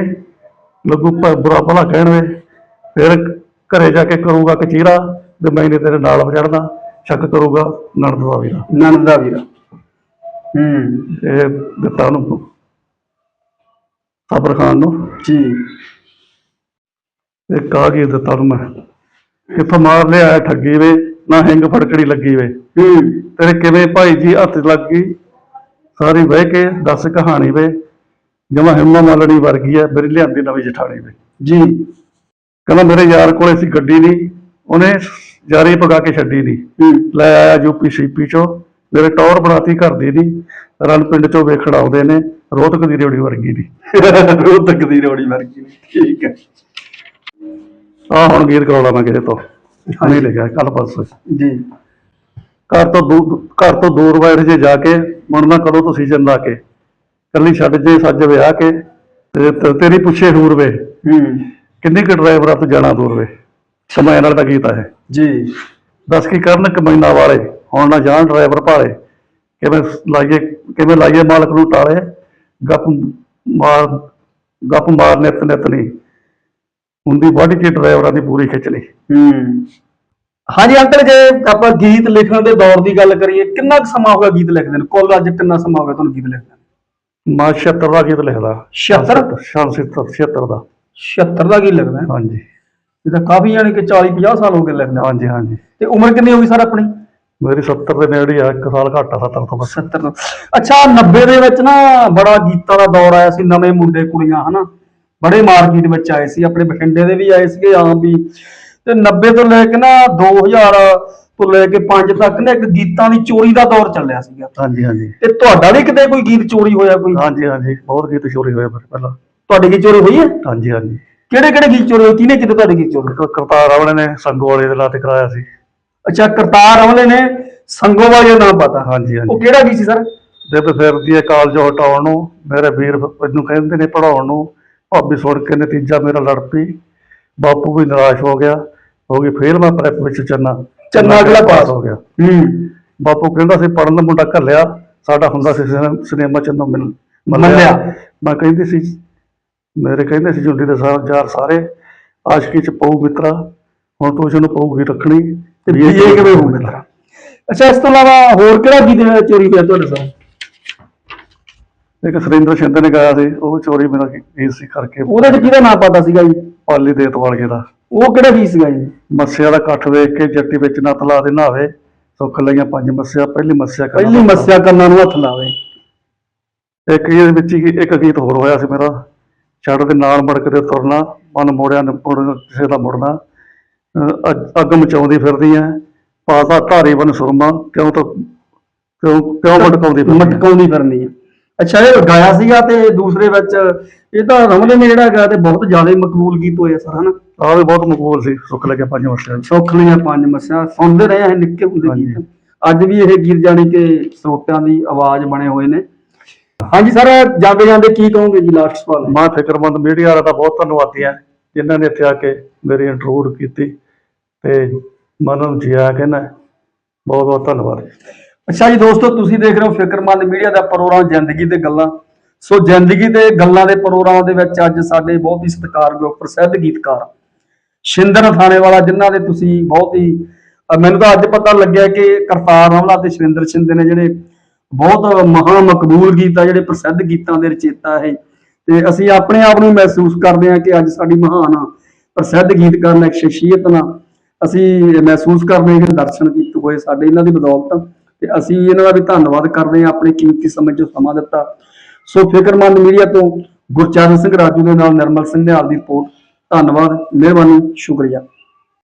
ਲੱਗੂ ਬੁਰਾ ਭਲਾ ਕਹਿਣ ਵੇ। ਫਿਰ ਘਰੇ ਜਾ ਕੇ ਕਰੂਗਾ ਕਚੀਰਾ ਤੇ ਮੈਂ ਨੀ ਤੇਰੇ ਨਾਲ ਵਜੜਨਾ ਸ਼ੱਕ ਕਰੂਗਾ ਨਣਦ ਦਾ ਵੀਰਾ। ਨੰਦ ਦਾ ਵੀਰਾ। ਹੂੰ। ਇਹ ਦਿੱਤਾ ਉਹਨੂੰ ਸਾਬਰ ਖਾਨ ਨੂੰ। ਜੀ ਆ ਗਈ ਦਿੱਤਾ ਉਹਨੂੰ ਮੈਂ। ਕਿੱਥੋਂ ਮਾਰ ਲਿਆ ਠੱਗੀ ਵੇ। ਨਾ ਹਿੰਗ ਫੜਕੜੀ ਲੱਗੀ ਵੇ। ਤੇਰੇ ਕਿਵੇਂ ਭਾਈ ਜੀ ਹੱਥ ਲੱਗ ਗਈ? ਸਾਰੀ ਬਹਿ ਕੇ ਦੱਸ ਕਹਾਣੀ ਵੇ। ਜਮਾ ਹਿੰਮਾ ਮਾਲਣੀ ਵਰਗੀ ਐ ਮੇਰੀ ਲਿਆਂਦੀ ਨਵੀਂ ਜਠਾਣੀ ਵੇ। ਜੀ ਕਹਿੰਦਾ ਮੇਰੇ ਯਾਰ ਕੋਲੇ ਸੀ ਗੱਡੀ ਨਹੀਂ ਉਹਨੇ ਜਾਰੀ ਪਗਾ ਕੇ ਛੱਡੀ ਹੂੰ ਲੈ ਆਇਆ ਯੂਪੀ ਸੀਪੀ ਚੋਂ ਮੇਰੇ ਟੌਰ ਬਣਾਤੀ ਘਰ ਦੀ ਦੀ ਰਣ ਪਿੰਡ ਚੋਂ ਵੇਖਣ ਆਉਂਦੇ ਨੇ ਰੋਹਤਕ ਦੀ ਰੇੜੀ ਵਰਗੀ ਦੀ। ਉਹ ਤੱਕ ਦੀ ਰੋੜੀ ਵਰਗੀ ਠੀਕ ਹੈ ਆ ਹੁਣ ਗੀਤ ਕਰਾਉਣਾ ਮੈਂ ਕਿਸੇ ਤੋਂ। ਨਹੀਂ ਲਿਖਿਆ ਕੱਲ ਪਰਸੋਂ। ਜੀ। ਘਰ ਤੋਂ ਦੂਰ ਘਰ ਤੋਂ ਦੂਰ ਬੈਠ ਜੇ ਜਾ ਕੇ ਮੁੜਨਾ ਕਦੋਂ ਤੁਸੀਂ ਲਾ ਕੇ। ਕੱਲੀ ਛੱਡ ਜੇ ਸੱਜ ਵਿਆਹ ਕੇ ਤੇ ਤੇ- ਤੇਰੀ ਪੁੱਛੇ ਹੂਰ ਵੇ। ਹੂੰ। ਕਿੰਨੀ ਕੁ ਡਰਾਈਵਰਾਂ ਤੋਂ ਜਾਣਾ ਦੂਰ ਵੇ? ਸਮਾਂ ਨਾਲ ਦਾ ਗੀਤ ਹੈ ਜੀ। ਦੱਸ ਕੀ ਕਰਨ ਕਮੈਨਾ ਵਾਲੇ? ਹੁਣ ਨਾ ਜਾਣ ਡਰਾਈਵਰ ਭਾਲੇ। ਕਿਵੇਂ ਲਾਈਏ ਕਿਵੇਂ ਲਾਈਏ ਮਾਲਕ ਨੂੰ ਟਾਲੇ? ਗੱਪ ਮਾਰ ਗੱਪ ਮਾਰ ਨਿਤ ਨਿਤ ਨਹੀਂ। ਹੁੰਦੀ ਬਾਡੀ ਚ ਡਰਾਈਵਰਾਂ ਦੀ ਪੂਰੀ ਖਿੱਚ ਨਹੀਂ ਹੂੰ। ਹਾਂਜੀ ਅੰਕਲ ਜੇ ਆਪਾਂ ਗੀਤ ਲਿਖਣ ਦੇ ਦੌਰ ਦੀ ਗੱਲ ਕਰੀਏ ਕਿੰਨਾ ਕੁ ਸਮਾਂ ਹੋ ਗਿਆ ਗੀਤ ਲਿਖਦੇ ਨੂੰ? ਕੁੱਲ ਅੱਜ ਕਿੰਨਾ ਸਮਾਂ ਹੋ ਗਿਆ ਤੁਹਾਨੂੰ ਗੀਤ ਲਿਖਦੇ ਨੂੰ? ਮੈਂ 76 ਦਾ ਗੀਤ ਲਿਖਦਾ। 76? 76 76 ਦਾ। 76 ਦਾ ਗੀਤ ਲਿਖਦਾ। ਹਾਂਜੀ। ਇਹ ਤਾਂ ਕਾਫੀ ਯਾਨੀ ਕਿ 40 50 ਸਾਲ ਹੋ ਗਏ ਲਿਖਦਾ ਹਾਂਜੀ ਹਾਂਜੀ। ਤੇ ਉਮਰ ਕਿੰਨੀ ਹੋ ਗਈ ਸਰ ਆਪਣੀ? ਮੇਰੀ 70 ਦੇ ਨੇੜੇ ਆ ਇੱਕ ਸਾਲ ਘੱਟ ਆ 70 ਤੋਂ ਬਸ 70 ਤੋਂ। ਅੱਛਾ 90 ਦੇ ਵਿੱਚ ਨਾ ਬੜਾ ਗੀਤਾਂ ਦਾ ਦੌਰ ਆਇਆ ਸੀ ਨਵੇਂ ਮੁੰਡੇ ਕੁੜੀਆਂ ਹਨਾ? ਬੜੇ ਮਾਰਕੀਟ ਵਿੱਚ ਆਏ ਸੀ ਆਪਣੇ ਬਠਿੰਡੇ ਦੇ ਵੀ ਆਏ ਸੀਗੇ ਆਮ ਵੀ। ਤੇ 90 ਤੋਂ ਲੈ ਕੇ ਨਾ 2000 ਤੋਂ ਲੈ ਕੇ 5 ਤੱਕ ਨਾ ਇੱਕ ਗੀਤਾਂ ਦੀ ਚੋਰੀ ਦਾ ਦੌਰ ਚੱਲਿਆ ਸੀਗਾ। ਹਾਂਜੀ ਹਾਂਜੀ। ਤੇ ਤੁਹਾਡਾ ਵੀ ਕਿਤੇ ਕੋਈ ਗੀਤ ਚੋਰੀ ਹੋਇਆ ਕੋਈ? ਹਾਂਜੀ ਹਾਂਜੀ ਬਹੁਤ ਗੀਤ ਚੋਰੀ ਹੋਏ ਮੇਰੇ ਪਹਿਲਾਂ। ਤੁਹਾਡੇ ਕੀ ਚੋਰੀ ਹੋਈ ਹੈ? ਹਾਂਜੀ ਹਾਂਜੀ। ਕਿਹੜੇ ਕਿਹੜੇ ਗੀਤ ਚੋਰੀ ਹੋਏ? ਕਿਹਨੇ ਕਿਤੇ ਤੁਹਾਡੇ ਗੀਤ ਚੋਰੀ? ਇੱਕ ਕਰਤਾਰ ਵਾਲੇ ਨੇ ਸੰਗੋ ਵਾਲੇ ਦੇ ਨਾਂ ਤੇ ਕਰਾਇਆ ਸੀ। ਅੱਛਾ ਕਰਤਾਰ ਅਮਲੇ ਨੇ ਸੰਗੋਵਾਲ ਦਾ ਨਾਮ ਪਤਾ। ਹਾਂਜੀ ਉਹ ਹਾਂਜੀ ਕਿਹੜਾ ਗੀਤ ਸੀ ਸਰ? ਦਿਲ ਫਿਰਦੀ ਹੈ ਕਾਲਜ ਹਟਾਉਣ ਨੂੰ ਮੇਰੇ ਵੀਰ ਮੈਨੂੰ ਕਹਿੰਦੇ ਨੇ ਪੜਾਉਣ ਨੂੰ ਭਾਬੀ ਸੁਣ ਕੇ ਨਤੀਜਾ ਮੇਰਾ ਲੜ ਪਈ। ਬਾਪੂ ਵੀ ਨਿਰਾਸ਼ ਹੋ ਗਿਆ। ਹੋ ਗਈ ਫੇਰ ਮੈਂ ਪ੍ਰੈਪ ਵਿੱਚ ਚੰਨਾ। ਚੰਨਾ ਅਗਲਾ ਪਾਸ। ਹੋ ਗਿਆ। ਹੂੰ। ਬਾਪੂ ਕਹਿੰਦਾ ਸੀ ਪੜਨ ਦਾ ਮੁੰਡਾ ਘੱਲਿਆ। ਸਾਡਾ ਹੁੰਦਾ ਸੀ ਸਿਨੇ- ਸਿਨੇਮਾ ਚੰਨੋ ਮਿਲ ਮੰਨਿਆ। ਮੈਂ ਕਹਿੰਦੀ ਸੀ ਮੇਰੇ ਕਹਿੰਦੇ ਸੀ ਜੁੰਡੀ ਦੇ ਸਾਰ ਯਾਰ ਸਾਰੇ ਆਸ਼ਕੀ ਚ ਪਊ ਮਿੱਤਰਾ। ਹੁਣ ਤੂੰ ਇਹਨੂੰ ਪਊਗੀ ਰੱਖਣੀ ਤੇ ਇਹ ਕਿਵੇਂ ਹੋ ਮਿੱਤਰਾ? ਅੱਛਾ ਇਸ ਤੋਂ ਇਲਾਵਾ ਹੋਰ ਕਿਹੜਾ ਗੀਤ ਚੋਰੀ ਹੋਇਆ ਤੁਹਾਡੇ ਸਾਹ ਇੱਕ ਸੁਰਿੰਦਰ ਸ਼ਿੰਦੇ ਨੇ ਗਾਇਆ ਸੀ ਉਹ ਚੋਰੀ ਮੇਰਾ ਗੀਤ ਸੀ ਕਰਕੇ ਉਹਦੇ ਚ ਕਿਹਦਾ ਨਾਮ ਪਤਾ ਸੀਗਾ ਜੀ? ਪਾਲੀ ਦੇਤ ਵਾਲਗੇ ਦਾ। ਉਹ ਕਿਹੜਾ ਗੀਤ ਸੀਗਾ ਜੀ? ਮੱਸਿਆ ਦਾ ਇਕੱਠ ਵੇਖ ਕੇ ਜੱਟੀ ਵਿੱਚ ਨੱਤ ਲਾ ਦੇ ਨਹਾਵੇ ਸੁੱਖ ਲਈਆਂ ਪੰਜ ਮੱਸਿਆ ਪਹਿਲੀ ਮੱਸਿਆ ਕਰਨਾ ਪਹਿਲੀ ਮੱਸਿਆ ਕੰਨਾਂ ਨੂੰ ਹੱਥ ਲਾਵੇ। ਇੱਕ ਇਹਦੇ ਵਿੱਚ ਹੀ ਇੱਕ ਗੀਤ ਹੋਰ ਹੋਇਆ ਸੀ ਮੇਰਾ ਛੱਡ ਦੇ ਨਾਲ ਮੜਕਦੇ ਤੁਰਨਾ ਮਨ ਮੋੜਿਆ ਨ ਮੁੜਨਾ ਕਿਸੇ ਦਾ ਮੁੜਨਾ। ਅੱਗ- ਮਚਾਉਂਦੀ ਫਿਰਦੀ ਐ ਪਾਤਾ ਧਾਰੀ ਬਨ ਸੁਰਮਾ ਕਿਉਂ ਤਾਂ ਕਿਉਂ ਕਿਉਂ ਮਟਕਾਉਂਦੀ ਐਂ? ਮਟਕਾਉਂਦੀ ਫਿਰਨੀ ਹੈ ਅੱਛਾ ਇਹ ਗਾਇਆ ਸੀਗਾ ਤੇ ਦੂਸਰੇ ਵਿੱਚ ਇਹ ਤਾਂ ਰਮਲੇ ਨੇ ਜਿਹੜਾ ਗਾਇਆ ਤੇ ਬਹੁਤ ਜ਼ਿਆਦਾ ਮਕਬੂਲ ਗੀਤ ਹੋਏ ਸਰ ਹਨਾ? ਆਹ ਵੀ ਬਹੁਤ ਮਕਬੂਲ ਸੀ ਸੁੱਖ ਲੱਗਿਆ ਪੰਜ ਮੱਸਿਆ ਸੁੱਖ ਲਈਆਂ ਪੰਜ ਮੱਸਿਆ ਸੁਣਦੇ ਰਹੇ ਹਾਂ ਨਿੱਕੇ ਹੁੰਦੇ। ਗੀਤ। ਅੱਜ ਵੀ ਇਹ ਗੀਤ ਜਾਣੀ ਕਿ ਸਰੋਤਿਆਂ ਦੀ ਆਵਾਜ਼ ਬਣੇ ਹੋਏ ਨੇ। ਹਾਂਜੀ ਸਰ ਜਾਂਦੇ ਜਾਂਦੇ ਕੀ ਕਹੋਗੇ ਜੀ ਲਾਸਟ ਸਵਾਲ? ਮੈਂ ਫਿਕਰਮੰਦ ਮੀਡੀਆ ਵਾਲਾ ਦਾ ਬਹੁਤ ਧੰਨਵਾਦੀ ਆ ਜਿਨ੍ਹਾਂ ਨੇ ਇੱਥੇ ਆ ਕੇ ਮੇਰੀ ਇੰਟਰਵਿਊ ਕੀਤੀ ਤੇ ਮੈਂ ਉਹਨਾਂ ਨੂੰ ਜੀ ਆਇਆਂ ਕਹਿੰਦਾ ਬਹੁਤ ਬਹੁਤ ਧੰਨਵਾਦ। ਅੱਛਾ ਜੀ ਦੋਸਤੋ, ਤੁਸੀਂ ਦੇਖ ਰਹੇ ਹੋ ਫਿਕਰਮੰਦ ਮੀਡੀਆ ਦਾ ਪ੍ਰੋਗਰਾਮ ਜ਼ਿੰਦਗੀ ਤੇ ਗੱਲਾਂ। ਸੋ ਜ਼ਿੰਦਗੀ ਤੇ ਗੱਲਾਂ ਦੇ ਪ੍ਰੋਗਰਾਮ ਦੇ ਵਿੱਚ ਅੱਜ ਸਾਡੇ ਬਹੁਤ ਹੀ ਸਤਿਕਾਰਯੋਗ ਪ੍ਰਸਿੱਧ ਗੀਤਕਾਰ ਸ਼ਿੰਦਰ ਥਾਣੇ ਜਿਨ੍ਹਾਂ ਦੇ ਤੁਸੀਂ ਬਹੁਤ ਹੀ ਮੈਨੂੰ ਤਾਂ ਅੱਜ ਪਤਾ ਲੱਗਿਆ ਕਿ ਕਰਤਾਰ ਰਮਲਾ ਤੇ ਸ਼ਿੰਦਰ ਸ਼ਿੰਦੇ ਨੇ ਜਿਹੜੇ ਬਹੁਤ ਮਹਾ ਮਕਬੂਲ ਗੀਤ ਆ, ਜਿਹੜੇ ਪ੍ਰਸਿੱਧ ਗੀਤਾਂ ਦੇ ਰਚੇਤਾ ਹੈ ਤੇ ਅਸੀਂ ਆਪਣੇ ਆਪ ਨੂੰ ਮਹਿਸੂਸ ਕਰਦੇ ਹਾਂ ਕਿ ਅੱਜ ਸਾਡੀ ਮਹਾਨ, ਪ੍ਰਸਿੱਧ ਗੀਤਕਾਰ ਨੇ ਸ਼ਖਸੀਅਤ ਨਾਲ ਅਸੀਂ ਮਹਿਸੂਸ ਕਰਦੇ ਹਾਂ ਕਿ ਦਰਸ਼ਨ ਕੀਤੇ ਹੋਏ ਸਾਡੇ ਇਹਨਾਂ ਦੀ ਬਦੌਲਤ। ਤੇ ਅਸੀਂ ਇਹਨਾਂ ਦਾ ਵੀ ਧੰਨਵਾਦ ਕਰਦੇ ਹਾਂ ਆਪਣੇ ਕੀਮਤੀ ਸਮੇਂ ਚੋਂ ਸਮਾਂ ਦਿੱਤਾ। ਸੋ ਫਿਕਰਮੰਦ ਮੀਡੀਆ ਤੋਂ ਗੁਰਚਰਨ ਸਿੰਘ ਰਾਜੂ ਦੇ ਨਾਲ ਨਿਰਮਲ ਸਿੰਘ ਨਿਹਾਲ ਦੀ ਰਿਪੋਰਟ। ਧੰਨਵਾਦ, ਮਿਹਰਬਾਨੀ, ਸ਼ੁਕਰੀਆ।